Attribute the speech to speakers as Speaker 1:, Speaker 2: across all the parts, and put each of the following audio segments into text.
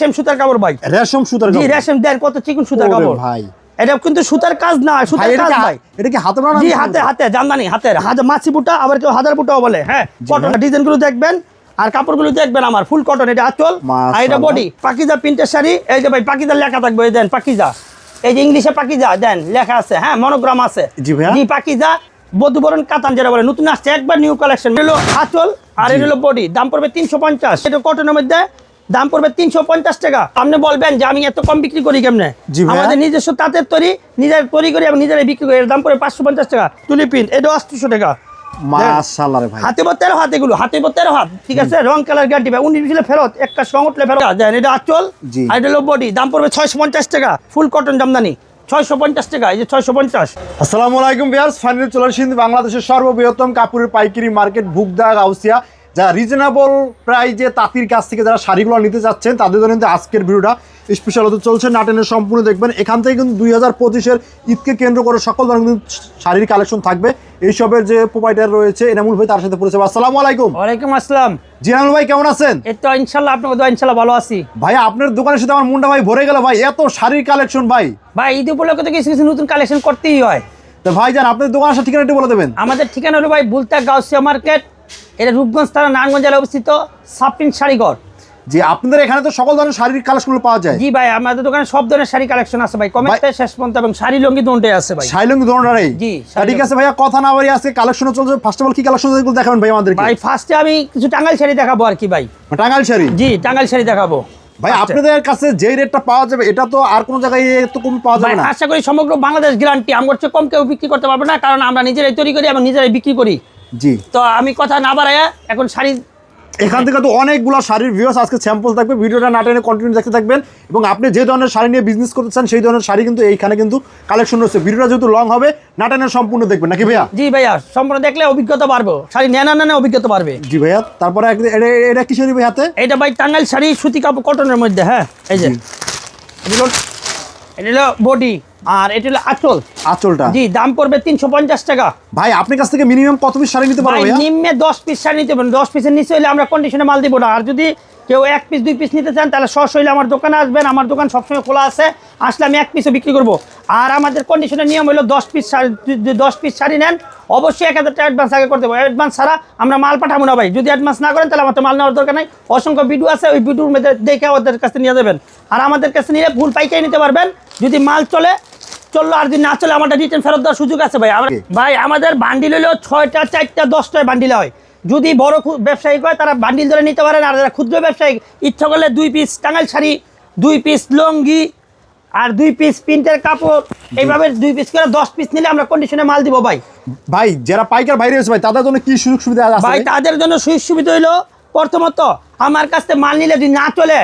Speaker 1: রেশম সুতার কাপড় ভাই।
Speaker 2: রেশম সুতার কাপড়।
Speaker 1: রেশম দেন কত চিকন সুতার কাপড়।
Speaker 2: ভাই।
Speaker 1: এটা কিন্তু সুতার কাজ না সুতার কাজ ভাই।
Speaker 2: এটা কি হাতে বানানো
Speaker 1: জি হাতে হাতে জানদানি হাতের হাজার মাছি বুটা আবার কেউ হাজার বুটাও বলে হ্যাঁ? কটন ডিজাইনগুলো দেখবেন আর কাপড়গুলো দেখবেন আমার ফুল কটন এটা আঁচল। আর এটা বডি পাকিজা প্রিন্টের শাড়ি। এই যে ভাই পাকিজার লেখা থাকবে এই দেন পাকিজা। এই যে ইংলিশে পাকিজা দেন লেখা আছে হ্যাঁ? মনোগ্রাম আছে।
Speaker 2: জি
Speaker 1: পাকিজা বধুবরণ কাতান যেটা বলে নতুন আসছে একবার নিউ কালেকশন হলো আঁচল আর এটা হলো বডি দাম পড়বে তিনশো পঞ্চাশ। এটা কটনের মধ্যে দাম পড়বে তিনশো পঞ্চাশ টাকা। আপনি বলবেন যে আমি এত কম বিক্রি করি কেমনে? আমাদের নিজস্ব তাঁতের তৈরি নিজের তৈরি করি এবং নিজেরাই বিক্রি করি। এর দাম পড়বে পাঁচশো পঞ্চাশ টাকা। তুলি প্রিন্ট এটাও আটশোশো টাকা।
Speaker 2: মাশাআল্লাহ রে ভাই।
Speaker 1: হাতে বো তেরো হাত এগুলো হাতে বো তেরো হাত ঠিক আছে? রং কালার গ্যারান্টি ভাই। উনিশ বিশলে ফেরত রং উঠলে ফেরত। দেন এটা আচল
Speaker 2: জি।
Speaker 1: আর এটা হলো বডি দাম পড়বে ছয়শো পঞ্চাশ টাকা। Full cotton jamdani. ছয়শো পঞ্চাশ টাকা এই যে ছয়শো পঞ্চাশ।
Speaker 2: আসসালামু আলাইকুম বিয়ার্স ফাইনালি চলে বাংলাদেশের সর্ববৃহত্তম কাপড়ের পাইকারি মার্কেট ভুগদা গাউসিয়া। যারা রিজনেবল প্রাইজে তাঁতির কাছ থেকে যারা শাড়িগুলো নিতে যাচ্ছেন তাদের জন্য কিন্তু আজকের ভিডিওটা স্পেশাল হতে চলছে। নাটেনের সম্পূর্ণ দেখবেন। এখান থেকে কিন্তু দুই হাজার পঁচিশের ঈদকে কেন্দ্র করে সকল ধরনের কিন্তু শাড়ির কালেকশন থাকবে। এইসবের যে প্রোভাইডার রয়েছে এনামুল ভাই তার সাথে পরিচয় আসসালামু আলাইকুম।
Speaker 1: ওয়ালাইকুম আসসালাম।
Speaker 2: জিনানুল ভাই কেমন আছেন?
Speaker 1: এই তো ইনশাল্লাহ আপনাকে তো ইনশাল্লাহ ভালো আছি।
Speaker 2: ভাই আপনার দোকানের সাথে আমার মুন্ডা ভাই ভরে গেল ভাই। এত শাড়ির কালেকশন ভাই।
Speaker 1: ভাই ঈদ উপলক্ষে তো কিছু কিছু নতুন কালেকশন করতেই হয়।
Speaker 2: তো ভাই যান আপনার দোকানের সাথে ঠিকানাটি বলে দেবেন।
Speaker 1: আমাদের ঠিকানা হলো ভাই বুলতা গাউসিয়া মার্কেট এটা রূপগঞ্জ থানা নারায়ণগঞ্জ জেলায় অবস্থিত সাপিন শাড়িঘর।
Speaker 2: যে আপনাদের এখানে তো সকল ধরনের শাড়ির কালেকশনগুলো পাওয়া যায়।
Speaker 1: জি ভাই আমাদের দোকানে সব ধরনের শাড়ি কালেকশন আছে ভাই। কমের থেকে শেষ পর্যন্ত এবং শাড়ি লঙ্গি দুটোই আছে ভাই।
Speaker 2: শাড়ি শাইলঙ্গি ধরনেরই
Speaker 1: জি,
Speaker 2: ঠিক আছে ভাইয়া কথা না বাড়ি আজকে কালেকশন চলছে। ফার্স্ট অফ অল কি কালেকশন এগুলো দেখাবেন ভাই আমাদেরকে?
Speaker 1: ভাই ফার্স্টে আমি কিছু টাঙ্গাইল শাড়ি দেখাবো আর কি ভাই।
Speaker 2: টাঙ্গাইল শাড়ি?
Speaker 1: জি টাঙ্গাইল শাড়ি দেখাবো।
Speaker 2: ভাই। আপনাদের কাছে যে রেটটা পাওয়া যাবে এটা তো আর কোনো জায়গায় এত কম পাওয়া যাবে না।
Speaker 1: আশা করি সমগ্র বাংলাদেশ গ্যারান্টি আমার চেয়ে কম কেউ বিক্রি করতে পারবে না কারণ আমরা নিজেরাই তৈরি করি এবং নিজেরাই বিক্রি করি।
Speaker 2: জি।
Speaker 1: তো আমি কথা না বাড়াইয়া এখন শাড়ি
Speaker 2: এখান থেকে তো অনেকগুলো শাড়ির ভিউস আজকে স্যাম্পল থাকবে। ভিডিওটা না টেনে কন্টিনিউ দেখতে থাকবেন। এবং আপনি যে ধরনের শাড়ি নিয়ে বিজনেস করতে চান সেই ধরনের শাড়ি কিন্তু এইখানে কিন্তু কালেকশন রয়েছে। ভিডিওটা যেহেতু লং হবে না টেনে সম্পূর্ণ দেখবেন। নাকি ভাইয়া?
Speaker 1: জি ভাইয়া সম্পূর্ণ দেখলে অভিজ্ঞতা বাড়বো। শাড়ি নেনা নেনা অভিজ্ঞতা বাড়বে।
Speaker 2: জি ভাইয়া তারপরে এটা- এটা কিসের নিবে হাতে?
Speaker 1: এটা ভাই টাঙ্গাইল শাড়ি সুতি কাপড় কটনের মধ্যে হ্যাঁ এই যে। এটা হলো বডি আর এটা হলো আঁচল।
Speaker 2: আঁচলটা?
Speaker 1: জি দাম পড়বে তিনশো পঞ্চাশ টাকা।
Speaker 2: ভাই আপনার কাছ থেকে মিনিমাম কত পিস শাড়ি নিতে পারবেন
Speaker 1: নিম্নে দশ পিস শাড়ি নিতে পারবেন। দশ পিসের নিচে হলে আমরা কন্ডিশনে মাল দিব না। আর যদি কেউ এক পিস দুই পিস নিতে চান তাহলে সস হইলে আমার দোকানে আসবেন। আমার দোকান সবসময় খোলা আছে। আসলে আমি এক পিসও বিক্রি করব। আর আমাদের কন্ডিশনের নিয়ম হলো দশ পিস শাড়ি দশ পিস শাড়ি নেন। অবশ্যই এক হাজার টাকা অ্যাডভান্স আগে করতে হবে। অ্যাডভান্স ছাড়া আমরা মাল পাঠাবো না ভাই। যদি অ্যাডভান্স না করেন তাহলে আমার তো মাল নেওয়ার দরকার নাই। অসংখ্য ভিডিও আছে ওই ভিডিওর মধ্যে দেখে ওদের কাছে নিয়ে যাবেন। আর আমাদের কাছে নিলে ফুল পাইকারি নিতে পারবেন। যদি মাল চলে চলল আর যদি না চলে আমাদের রিটার্ন ফেরত দেওয়ার সুযোগ আছে ভাই। ভাই আমাদের বান্ডিল হলেও ছয়টা চারটা দশটায় বান্ডিল হয়। যদি বড় ব্যবসায়ী হয় তারা বান্ডিল ধরে নিতে পারেন। আর যারা ক্ষুদ্র ব্যবসায়ী ইচ্ছা করলে দুই পিস টাঙ্গাইল শাড়ি দুই পিস লঙ্গি আর দুই পিস প্রিন্টের কাপড় এইভাবে দুই পিস করে দশ পিস নিলে আমরা কন্ডিশনে মাল দিব ভাই।
Speaker 2: ভাই যারা পাইকার বাইরে রয়েছে ভাই তাদের জন্য কি সুযোগ সুবিধা
Speaker 1: ভাই? তাদের জন্য সুযোগ সুবিধা হইল প্রথমত আমার কাছ থেকে মাল নিলে যদি না চলে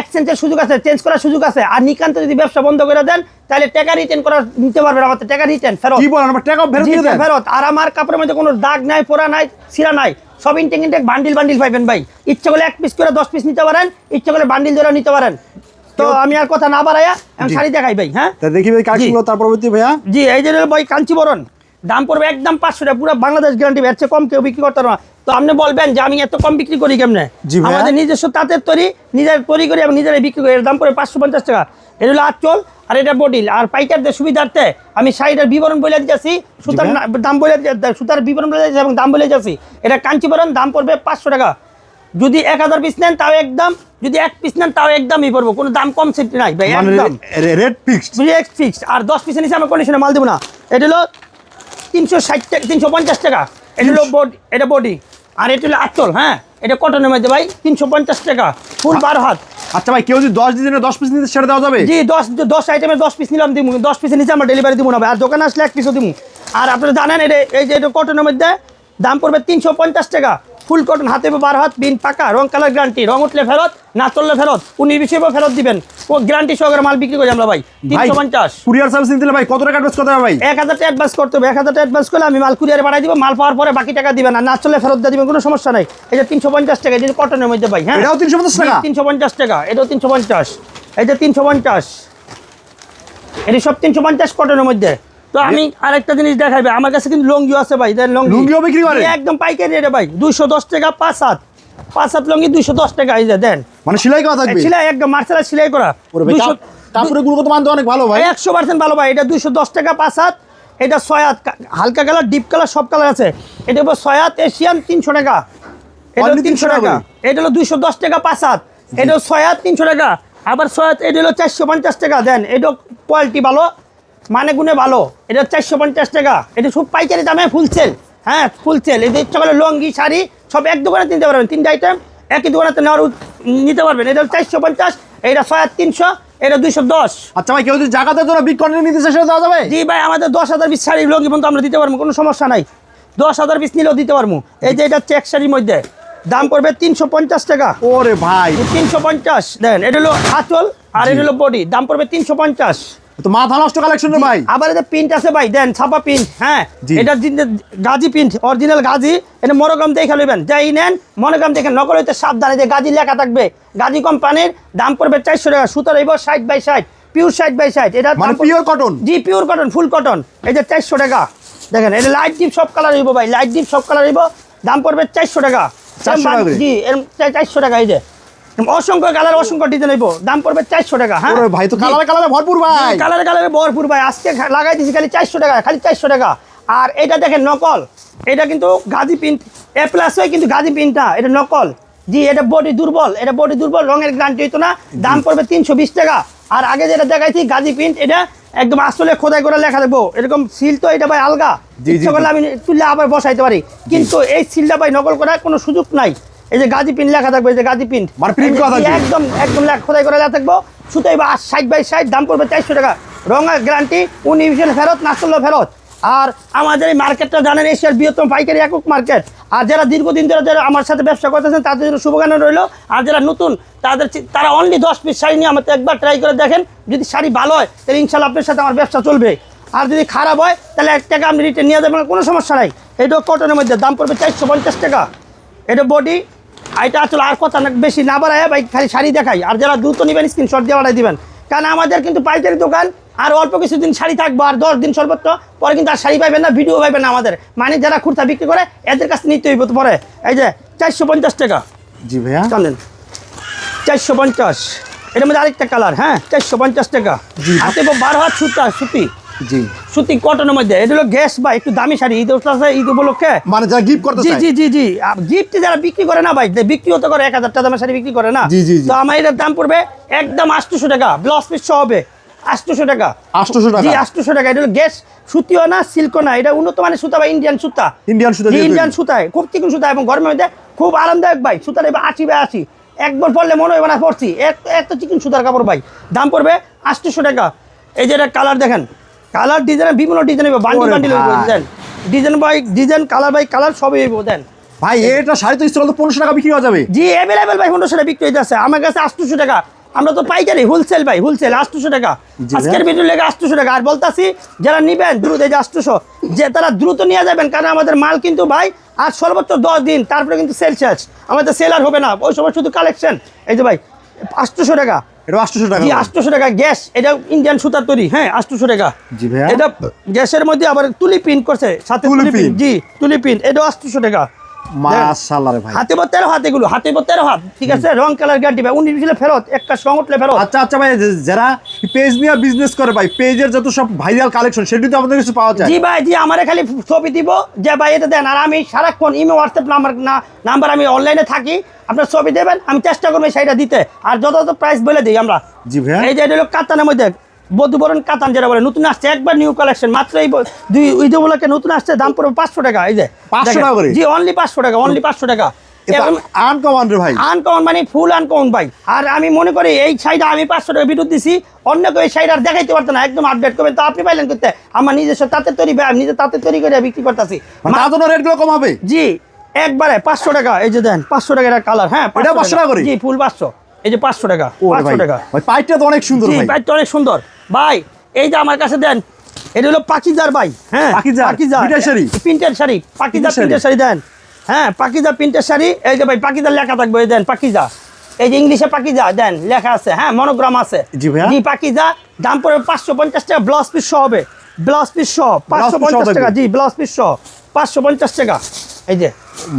Speaker 1: এক্সচেঞ্জের সুযোগ আছে চেঞ্জ করার সুযোগ আছে। আর নিকান্ত যদি ব্যবসা বন্ধ করে দেন তাহলে টাকা রিটার্ন করার নিতে পারবেন আমাদের। টাকা রিটার্ন ফেরত।
Speaker 2: কি বলেন আমার টাকা ফেরত দিয়ে দেন?
Speaker 1: ফেরত। আর আমার কাপড়ের মধ্যে কোনো দাগ নাই পোড়া নাই ছিঁড়া নাই। সব ইনটেক ইনটেক বান্ডিল বান্ডিল পাইবেন ভাই। ইচ্ছা করলে এক পিস করে দশ পিস নিতে পারেন ইচ্ছা করলে বান্ডিল ধরে নিতে পারেন। তো আমি আর কথা না বাড়াইয়া আমি শাড়ি দেখাই ভাই হ্যাঁ?
Speaker 2: তা দেখি ভাই কাজগুলো তারপর ভাইয়া।
Speaker 1: জি এই যে ভাই কাঞ্চিবরণ। দাম পড়বে একদম পাঁচশো টাকা। পুরো বাংলাদেশ গ্যারান্টি এর চেয়ে কম কেউ বিক্রি করতে না। তো আপনি বলবেন যে আমি এত কম বিক্রি করি কেমনে? আমাদের নিজস্ব তাঁতের তৈরি নিজের তৈরি করি এবং নিজেরাই বিক্রি করি। এর দাম পড়বে পাঁচশো পঞ্চাশ টাকা। এটা হলো আচল আর এটা বডিল। আর পাইকারদের সুবিধার্থে আমি শাড়িটার বিবরণ বলে দিতেছি সুতার দাম বলে সুতার বিবরণ বলে দিতেছি এবং দাম বলে যাচ্ছি এটা কাঞ্চিবরণ দাম পড়বে পাঁচশো টাকা। যদি এক হাজার পিস নেন তাও একদম। যদি এক পিস নেন তাও একদমই পড়ব। কোনো দাম কম সেট নাই ভাই
Speaker 2: মানে
Speaker 1: একদম।
Speaker 2: রেড ফিক্সড
Speaker 1: ফিক্স আর দশ পিসের নিচে আমরা কন্ডিশনে মাল দেবো না। এটা হলো তিনশো ষাট টাকা তিনশো পঞ্চাশ টাকা। এটা হলো বডি এটা বডি আর এটা হলো আতল হ্যাঁ? এটা কটনের মধ্যে ভাই তিনশো পঞ্চাশ টাকা ফুল বারো হাত।
Speaker 2: আচ্ছা ভাই কেউ যদি দশ দিনে দশ পিস নিতে ছেড়ে দেওয়া যাবে?
Speaker 1: জি দশ দশ আইটেমের দশ পিস নিলাম দিব দশ পিসের নিচে আমরা ডেলিভারি দিব না ভাই। আর দোকানে আসলে এক পিসও দিব আর আপনারা জানেন এটা এই যে এটা কটনের মধ্যে দাম পড়বে তিনশো পঞ্চাশ টাকা। ফুল কটন হাতে বারো হাত বিন পাকা রং কালার গ্যারান্টি রং উঠলে ফেরত না চললে ফেরত উনি বিষয়ে ফেরত দিবেন। ও গ্যারান্টি সহকারে মাল বিক্রি করি আমরা ভাই তিনশো পঞ্চাশ।
Speaker 2: কুরিয়ার সার্ভিস নিতে ভাই কত টাকা অ্যাডভান্স করতে হবে ভাই?
Speaker 1: এক হাজার টাকা অ্যাডভান্স করতে হবে এক হাজার টাকা অ্যাডভান্স করলে আমি মাল কুরিয়ারে পাঠাই দিব মাল পাওয়ার পরে বাকি টাকা দিবেন আর না চলে ফেরত দিয়ে দিবেন কোনো সমস্যা নাই। এই যে তিনশো পঞ্চাশ টাকা এটা কটনের মধ্যে ভাই হ্যাঁ?
Speaker 2: এটাও 350 টাকা?
Speaker 1: তিনশো পঞ্চাশ টাকা এটাও তিনশো পঞ্চাশ। এই যে তিনশো পঞ্চাশ। এটি সব তিনশো পঞ্চাশ কটনের মধ্যে। তো আমি আরেকটা জিনিস দেখাইবে। আমার কাছে কিন্তু লঙ্গিও আছে ভাই লঙ্গি।
Speaker 2: লুঙ্গিও বিক্রি করে?
Speaker 1: একদম পাইকারি রেটে ভাই দুইশো দশ টাকা পাঁচ হাত। পাঁচ হাত লঙ্গি দুইশো দশ টাকা এই দেন।
Speaker 2: মানে সেলাই করা থাকবে?
Speaker 1: সিলাই একদম মার্শাল সিলাই করা।
Speaker 2: কাপড়ের গুণগত মান তো অনেক ভালো ভাই।
Speaker 1: একশো পার্সেন্ট ভালো ভাই এটা দুইশো দশ টাকা পাঁচ হাত এটা ছয় হাত। হালকা কালার ডিপ কালার সব কালার আছে। এটা হলো ছয় হাত এশিয়ান তিনশো টাকা। এটা হলো তিনশো টাকা এটা হলো দশ টাকা পাঁচ হাত। এটা হলো ছয় হাত তিনশো টাকা। আবার ছয় হাত এটা হলো চারশো পঞ্চাশ টাকা দেন। এটা কোয়ালিটি ভালো। মানে গুণে ভালো। এটা চারশো পঞ্চাশ টাকা। এটা সব পাইকারি দামে ফুল সেল হ্যাঁ ফুল সেল এটা ইচ্ছা করলে লঙ্গি শাড়ি সব এক দোকানে কিনতে পারবেন। তিনটা আইটেম একই দোকানে নেওয়ার নিতে পারবেন। এটা চারশো পঞ্চাশ এটা ছয় তিনশো এটা দুইশো দশ।
Speaker 2: আচ্ছা ভাই কেউ যদি জায়গাতে জন্য বিগ কোয়ান্টিটি নিতে সেটা দেওয়া যাবে?
Speaker 1: জি ভাই আমাদের দশ হাজার পিস শাড়ি লঙ্গি পর্যন্ত আমরা দিতে পারব কোনো সমস্যা নাই। দশ হাজার পিস নিলেও দিতে পারব। এই যে এটা চেক শাড়ির মধ্যে। দাম পড়বে তিনশো পঞ্চাশ টাকা।
Speaker 2: ওরে ভাই।
Speaker 1: তিনশো পঞ্চাশ দেন এটা হলো আঁচল আর এটা হলো বডি। দাম পড়বে তিনশো পঞ্চাশ।
Speaker 2: তো মাথা নষ্ট কালেকশন ভাই।
Speaker 1: আবার এটা প্রিন্ট আছে ভাই দেন ছাপা প্রিন্ট হ্যাঁ। এটা গাজি প্রিন্ট অরিজিনাল গাজি এটা মনোগ্রাম দেখে নেবেন যাই নেন মনোগ্রাম দেখে নকল হইতে সাবধানে যে গাজি লেখা থাকবে। গাজি কোম্পানির দাম পড়বে চারশো টাকা সুতো রইব ষাট বাই ষাট পিওর ষাট বাই ষাট। এটা
Speaker 2: মানে পিওর কটন
Speaker 1: জি পিওর কটন ফুল কটন এই যে চারশো টাকা। দেখেন এটা লাইট ডিপ সব কালার হইব ভাই লাইট ডিপ সব কালার হইব। দাম পড়বে চারশো টাকা।
Speaker 2: 400 টাকা
Speaker 1: জি এরম চারশো টাকা এই যে। অসংখ্য কালার অসংখ্য ডিজাইন হইব। দাম পড়বে চারশো টাকা হ্যাঁ?
Speaker 2: ভাই তো। কালারে কালারে ভরপুর ভাই।
Speaker 1: কালারে কালারে ভরপুর ভাই। আজকে লাগাই দিছি খালি চারশো টাকা খালি চারশো টাকা। আর এটা দেখেন নকল। এটা কিন্তু গাজি প্রিন্ট এ প্লাস হয় কিন্তু গাজি প্রিন্ট না এটা নকল। জি এটা বডি দুর্বল এটা বডি দুর্বল রঙের গ্যারান্টি হইতো না। দাম পড়বে তিনশো বিশ টাকা। আর আগে যেটা দেখাইছি গাজি প্রিন্ট এটা একদম আসলে খোদাই করে লেখা দেবো। এরকম সিল তো এটা ভাই আলগা। ইচ্ছা করলে আমি তুললে আবার বসাইতে পারি। কিন্তু এই সিলটা ভাই নকল করার কোনো সুযোগ নাই। এই যে গাজি পিন লেখা থাকবে এই যে গাজি প্রিন্ট
Speaker 2: মানে।
Speaker 1: একদম একদম লেখা খোদাই করে লেখা থাকব। সুতোই বা ষাট বাই ষাট দাম পড়বে চারশো টাকা। রঙের গ্যারান্টি উনিশন ফেরত না করলেও ফেরত। আর আমাদের এই মার্কেটটা জানেন এশিয়ার বৃহত্তম পাইকারি একক মার্কেট আর যারা দীর্ঘদিন ধরে যারা আমার সাথে ব্যবসা করতেছেন তাদের জন্য শুভকামনা রইল। আর যারা নতুন তাদের তারা অনলি দশ পিস শাড়ি নিয়ে আমাদের একবার ট্রাই করে দেখেন। যদি শাড়ি ভালো হয় তাহলে ইনশাল্লাহ আপনার সাথে আমার ব্যবসা চলবে। আর যদি খারাপ হয় তাহলে এক টাকা আপনি রিটার্ন নিয়ে যাবেন কোনো সমস্যা নাই। এটাও কটনের মধ্যে দাম পড়বে চারশো পঞ্চাশ টাকা। এটা বডি এটা আসলে আর কথা না বেশি না বাড়ায় ভাই খালি শাড়ি দেখাই। আর যারা দ্রুত নেবেন স্ক্রিনশট দিয়ে বাড়াই দিবেন। কারণ আমাদের কিন্তু পাইকারি দোকান আর অল্প কিছুদিন শাড়ি থাকব আর দশ দিন সর্বোচ্চ পরে কিন্তু আর শাড়ি পাইবেন না ভিডিও পাইবেন না আমাদের। মানে যারা খুর্তা বিক্রি করে এদের কাছে নিতে হইব পরে। এই যে চারশো পঞ্চাশ টাকা।
Speaker 2: জি ভাইয়া।
Speaker 1: জানেন চারশো পঞ্চাশ। এটার মধ্যে আরেকটা কালার হ্যাঁ? চারশো পঞ্চাশ টাকা। হাতে বারো হাত সুতা সুতি।
Speaker 2: জি।
Speaker 1: সুতি কটনের মধ্যে। এটা হলো গ্যাস বা একটু দামি শাড়ি ঈদ আসছে, ঈদ উপলক্ষে।
Speaker 2: মানে যারা গিফট করতে
Speaker 1: জি জি জি জি। গিফট যারা বিক্রি করে না ভাই বিক্রি হতে করে এক হাজার টাকা দামের শাড়ি বিক্রি করে না।
Speaker 2: জি, জি, জি।
Speaker 1: তো আমার এটার দাম পড়বে একদম আটশোশো টাকা। ব্লাউজ পিস হবে আটশোশো টাকা।
Speaker 2: 800 টাকা?
Speaker 1: আটশোশো টাকা। এটা হলো গ্যাস সুতিও না সিল্কও না। এটা উন্নত মানের সুতা বা ইন্ডিয়ান সুতা।
Speaker 2: ইন্ডিয়ান সুতা
Speaker 1: ইন্ডিয়ান সুতায় খুব চিকন সুতা এবং গরমের মধ্যে খুব আরামদায়ক ভাই। সুতার এবার আশি বাই আশি। একবার পরলে মনে হয় না পড়ছি এক এত চিকন সুতার কাপড় ভাই। দাম পড়বে আটশোশো টাকা। এই যে কালার দেখেন। কালার ডিজাইন বিভিন্ন ডিজাইন বান্ডি বান্ডিল
Speaker 2: ভাই।
Speaker 1: Design design by design colour by colour সবই হইব দেন।
Speaker 2: ভাই এটা শাড়ি তো ইস্তেমাল তো পনেরোশো টাকা বিক্রি হয়ে যাবে।
Speaker 1: জি অ্যাভেলেবেল ভাই পনেরোশো টাকা বিক্রি হইতেছে আমার কাছে আটশোশো টাকা। আমরা তো পাইকারি হোলসেল ভাই হোলসেল আটশোশো টাকা। আজকের ভিডিও লেগে আটশোশো টাকা। আর বলতাছি যারা নিবেন দ্রুত এই যে আটশোশো যে তারা দ্রুত নিয়ে যাবেন কারণ আমাদের মাল কিন্তু ভাই আর সর্বোচ্চ দশ দিন তারপরে কিন্তু সেল শেষ। আমাদের সেল আর হবে না। ওই সময় শুধু কালেকশন এই যে ভাই আটশোশো টাকা।
Speaker 2: এটা টাকা
Speaker 1: টাকা। গ্যাস এটা ইন্ডিয়ান সুতার তৈরি। হ্যাঁ আটশোশো টাকা।
Speaker 2: জি ভাইয়া।
Speaker 1: এটা গ্যাসের মধ্যে আবার তুলি পিন করছে সাথে
Speaker 2: তুলি পিন
Speaker 1: জি তুলি পিন এটা আটশোশো টাকা।
Speaker 2: মাশাআল্লাহ ভাই।
Speaker 1: হাতে বো তেরো হাত এগুলো হাতে বো তেরো হাত ঠিক আছে? রং কালার গ্যারান্টি ভাই উনিশ বিশলে ফেরত একটা সঙ্গ উঠলে ফেরত।
Speaker 2: আচ্ছা আচ্ছা ভাই যারা পেজ নিয়ে বিজনেস করে ভাই পেজের যত সব ভাইরাল কালেকশন সেটি তো আমাদের কিছু পাওয়া যায়।
Speaker 1: জি ভাই জি আমারে খালি ছবি দিব যে ভাই এটা দেন আর আমি সারাক্ষণ ইমো হোয়াটসঅ্যাপ নাম্বার নাম্বার আমি অনলাইনে থাকি আপনার ছবি দেবেন আমি চেষ্টা করব সেইটা দিতে। আর যত প্রাইস বলে দিই আমরা।
Speaker 2: জি ভাইয়া।
Speaker 1: এই যে এটা হলো কাতানের মধ্যে বধুবরণ কাতান যেটা বলে নতুন আসছে একবার নিউ কালেকশন মাত্র এই দুই ঈদ উপলক্ষে নতুন আসছে দাম পড়বে পাঁচশো টাকা এই যে।
Speaker 2: 500
Speaker 1: দেখেন।
Speaker 2: টাকা?
Speaker 1: জি অনলি পাঁচশো টাকা অনলি পাঁচশো টাকা। এবং
Speaker 2: আনকমন রে ভাই।
Speaker 1: আনকমন মানে ফুল আনকমন ভাই। আর আমি মনে করি এই শাড়িটা আমি পাঁচশো টাকা বিদ্যুৎ দিছি অন্য কেউ এই আর দেখাইতে পারতো না একদম আপডেট করবেন। তো আপনি পাইলেন করতে আমার নিজস্ব তাঁতের তৈরি ভাই আমি নিজে তাঁতের তৈরি করে বিক্রি করতেছি।
Speaker 2: মানে রেটগুলো
Speaker 1: জি একবারে পাঁচশো টাকা এই যে দেন পাঁচশো টাকা কালার হ্যাঁ
Speaker 2: 500 টাকা করে?
Speaker 1: জি ফুল পাঁচশো। এই যে পাঁচশো টাকা পাঁচশো টাকা।
Speaker 2: ভাই পাইটটা তো অনেক সুন্দর ভাই।
Speaker 1: অনেক সুন্দর। ভাই এই যে আমার কাছে দেন এটা হলো পাকিজার ভাই হ্যাঁ
Speaker 2: পাকিজার?
Speaker 1: পাকিজার।
Speaker 2: শাড়ি?
Speaker 1: প্রিন্টের শাড়ি পাকিজার প্রিন্টের শাড়ি দেন। হ্যাঁ পাকিজা প্রিন্টের শাড়ি। এই যে ভাই পাকিজার লেখা থাকবে এই দেন পাকিজা। এই যে ইংলিশে পাকিজা দেন লেখা আছে হ্যাঁ মনোগ্রাম আছে।
Speaker 2: জি।
Speaker 1: জি পাকিজা দাম পড়বে পাঁচশো পঞ্চাশ টাকা ব্লাউজ পিস সহ হবে। ব্লাউজ পিস সহ পাঁচশো পঞ্চাশ টাকা জি ব্লাউজ পিস সহ পাঁচশো পঞ্চাশ টাকা। এই যে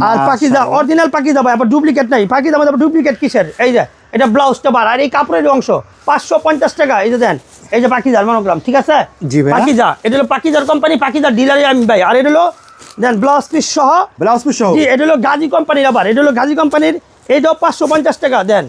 Speaker 1: আর পাকিজা অরিজিনাল পাকিজা ভাই আবার ডুপ্লিকেট নাই। পাকিজা মানে ডুপ্লিকেট কিসের? এই যে এটা ব্লাউজটা বার। আর এই কাপড়ের অংশ পাঁচশো পঞ্চাশ টাকা এই যে দেন এই যে পাকিজার মনোগ্রাম ঠিক আছে?
Speaker 2: জি
Speaker 1: পাকিজা এটা হলো পাকিজার কোম্পানি পাকিজার ডিলারই আমি ভাই। আর এটা হলো দেন ব্লাউজ পিস সহ।
Speaker 2: ব্লাউজ পিস সহ।
Speaker 1: এটা হলো গাজী কোম্পানির আবার এটা হলো গাজী কোম্পানির এইটাও পাঁচশো পঞ্চাশ টাকা দেন।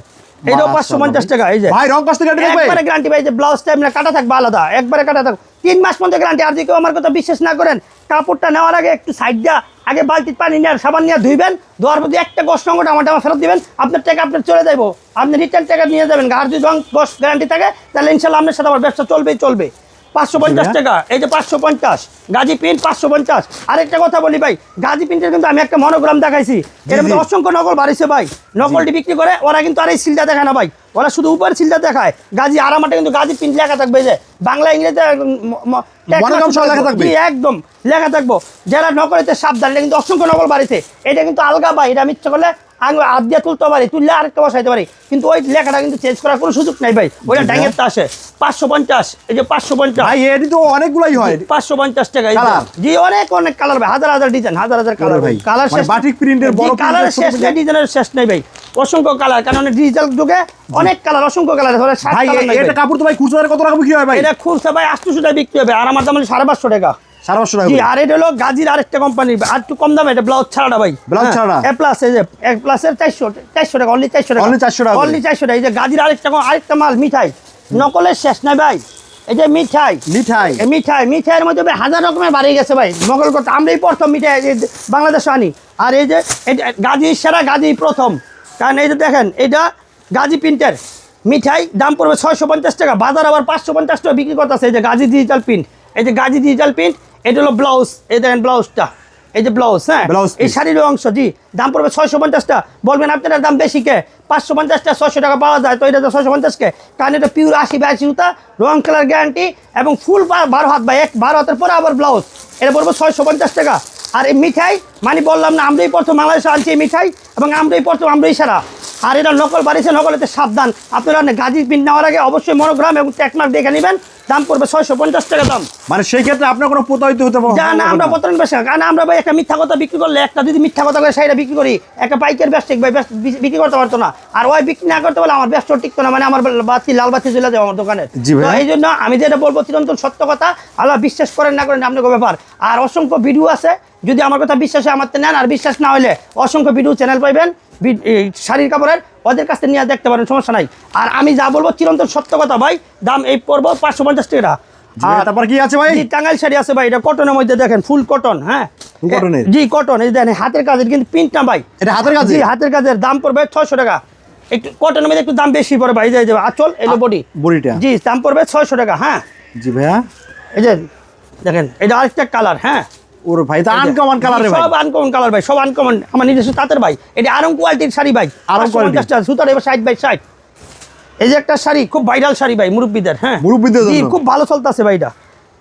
Speaker 1: এইটাও পাঁচশো পঞ্চাশ টাকা এই যে।
Speaker 2: ভাই রং কষ্ট
Speaker 1: একবারে গ্যারান্টি ভাই যে ব্লাউজটা এমনি কাটা থাকবে আলাদা একবারে কাটা থাকবে। তিন মাস পর্যন্ত গ্যারান্টি আর যদি কেউ আমার কথা বিশ্বাস না করেন কাপড়টা নেওয়ার আগে একটু সাইড দিয়া আগে বালতির পানি নিয়ে সাবান নিয়ে ধুইবেন ধোয়ার প্রতি একটা গোস নঙ্গটা আমার টাকা ফেরত দিবেন আপনার টাকা আপনার চলে যাব আপনি রিটার্ন টাকা নিয়ে যাবেন আর যদি রং গোস গ্যারান্টি থাকে তাহলে ইনশাল্লাহ আপনার সাথে আমার ব্যবসা চলবেই চলবে। পাঁচশো পঞ্চাশ টাকা এই যে পাঁচশো পঞ্চাশ গাজী প্রিন্ট পাঁচশো পঞ্চাশ। আরেকটা কথা বলি ভাই গাজী প্রিন্টের কিন্তু আমি একটা মনোগ্রাম দেখাইছি। এর মধ্যে অসংখ্য নকল বাড়িছে ভাই। নকলটি বিক্রি করে ওরা কিন্তু আর এই সিলটা দেখায় না ভাই। ওরা শুধু উপরে সিলটা দেখায়। গাজী আরামাটা কিন্তু গাজী প্রিন্ট লেখা থাকবে যে বাংলা ইংরেজিতে
Speaker 2: লেখা থাকবে?
Speaker 1: একদম লেখা থাকব। যারা নকলেতে সাবধান এটা কিন্তু অসংখ্য নকল বাড়িতে। এটা কিন্তু আলগা বা এটা মিথ্যা করলে আঙ হাত দিয়ে তুলতে পারি তুললে আরেকটা বসাইতে পারি। কিন্তু ওই লেখাটা কিন্তু চেঞ্জ করার কোনো সুযোগ নাই ভাই। ওইটা ডাঙের আসে। পাঁচশো পঞ্চাশ এই যে পাঁচশো পঞ্চাশ।
Speaker 2: এটি তো অনেকগুলাই হয়।
Speaker 1: পাঁচশো পঞ্চাশ টাকা জি অনেক অনেক কালার ভাই হাজার হাজার ডিজাইন হাজার হাজার কালার
Speaker 2: ভাই,
Speaker 1: কালার
Speaker 2: মানে বাটিক প্রিন্টের বড়
Speaker 1: কালারের শেষ নেই ডিজাইনের শেষ নেই ভাই। অসংখ্য কালার কারণ ডিজিটাল যুগে অনেক কালার অসংখ্য কালার
Speaker 2: এটা কাপড় তো ভাই খুচরা কত টাকা বিক্রি হয় ভাই?
Speaker 1: এটা খুলছে ভাই আটশোশো টাকা বিক্রি হবে আর আমার দাম সাড়ে পাঁচশো টাকা।
Speaker 2: সাড়ে পাঁচশো টাকা
Speaker 1: আর এটা হলো গাজির আরেকটা কোম্পানি আর একটু কম দামে এটা ব্লাউজ ছাড়াটা ভাই
Speaker 2: ব্লাউজ ছাড়া?
Speaker 1: এ প্লাস এই যে এ প্লাসের চারশো চারশো টাকা অনলি চারশো টাকা।
Speaker 2: Only 400 টাকা
Speaker 1: অনলি চারশো টাকা এই যে গাজির আরেকটা আরেকটা মাল মিঠাই। নকলের শেষ নাই ভাই। এই যে মিঠাই।
Speaker 2: মিঠাই।
Speaker 1: মিঠাই মিঠাইয়ের মধ্যে হাজার রকমের বাড়ি গেছে ভাই। মোগল কথা আমরাই প্রথম মিঠাই বাংলাদেশে আনি। আর এই যে গাজী সেরা গাজী প্রথম। কারণ এই যে দেখেন এটা গাজী প্রিন্টের। মিঠাই দাম পড়বে ছয়শো পঞ্চাশ টাকা বাজার আবার পাঁচশো পঞ্চাশ টাকা বিক্রি করতেছে এই যে গাজী ডিজিটাল প্রিন্ট এই যে গাজী ডিজিটাল প্রিন্ট এটা হলো ব্লাউজ এই দেখেন ব্লাউজটা এই যে ব্লাউজ হ্যাঁ? এই। শাড়ির অংশ জি। দাম পড়বে ছয়শো পঞ্চাশটা। বলবেন আপনার দাম বেশি কে? পাঁচশো পঞ্চাশটা ছয়শো টাকা পাওয়া যায়। তো এটা তো ছয়শো পঞ্চাশ কে কারণ এটা পিওর আশি বাই আশি সুতা রং কালার গ্যারান্টি এবং ফুল বা- বারো হাত বা এক বারো হাতের পরে আবার ব্লাউজ এটা পড়বে ছয়শো পঞ্চাশ টাকা। আর এই মিঠাই মানে বললাম না আমরাই প্রথম বাংলাদেশে আনছি এই মিঠাই এবং আমরাই প্রথম আমরাই সারা। আর এটা নকল বাড়িছে নকলেতে সাবধান। আপনারা গাজী পিন নেওয়ার আগে অবশ্যই মনোগ্রাম এবং ট্যাকমার্ক দেখে নেবেন। দাম পড়বে ছয়শো পঞ্চাশ টাকা দাম।
Speaker 2: মানে সেই ক্ষেত্রে আপনার কোনো প্রতারিত হতে পারে।
Speaker 1: না আমরা প্রতারণ ব্যবসা কারণ আমরা ভাই একটা মিথ্যা কথা বিক্রি করলে একটা যদি মিথ্যা কথা করে শাড়িটা বিক্রি করি। একটা পাইকার ব্যবসায়িক ভাই ব্যবসা বিক্রি করতে পারতো না। আর ওই বিক্রি না করতে পারলে আমার ব্যবসা টিকতো না। মানে আমার বাতি লাল বাতি চলে যাবে আমার দোকানে। তো এই জন্য আমি যেটা বলব চিরন্তন সত্য কথা আল্লাহ বিশ্বাস করেন না করেন আপনাকে ব্যাপার। আর অসংখ্য ভিডিও আছে। যদি আমার কথা বিশ্বাসে আমার তো নেন আর বিশ্বাস না হলে অসংখ্য ভিডিও চ্যানেল পাইবেন। শাড়ির কাপড়ের ওদের কাছ থেকে নিয়ে দেখতে পারেন সমস্যা নাই। আর আমি যা বলব চিরন্তন সত্য কথা ভাই দাম এই পড়ব পাঁচশো পঞ্চাশ টাকা।
Speaker 2: ভাই, তারপর কি আছে ভাই?
Speaker 1: টাঙ্গাইল শাড়ি আছে ভাই এটা কটনের মধ্যে দেখেন ফুল কটন হ্যাঁ? জি কটন এই দেখেন হাতের কাজের কিন্তু প্রিন্ট না ভাই।
Speaker 2: এটা হাতের কাজ
Speaker 1: জি হাতের কাজের দাম পড়বে ছয়শো টাকা। একটু কটনের মধ্যে একটু দাম বেশি পড়ে ভাই এই যে- এই যে আচল এলো বডি
Speaker 2: বড়িটা
Speaker 1: জি দাম পড়বে ছয়শো টাকা হ্যাঁ?
Speaker 2: জি ভাইয়া।
Speaker 1: এই যে দেখেন এটা আরেকটা কালার হ্যাঁ?
Speaker 2: ওর ভাই তো আনকমন কালার ভাই।
Speaker 1: সব আনকমন কালার ভাই সব আনকমন আমার নিজস্ব তাঁতের ভাই। এটা আরং কোয়ালিটির শাড়ি ভাই আরং
Speaker 2: quality।
Speaker 1: সুতার এবার ষাট বাই ষাট এই যে একটা শাড়ি খুব ভাইরাল শাড়ি ভাই মুরব্বীদের হ্যাঁ।
Speaker 2: মুরব্বিদের
Speaker 1: খুব ভালো চলতেছে ভাই এটা।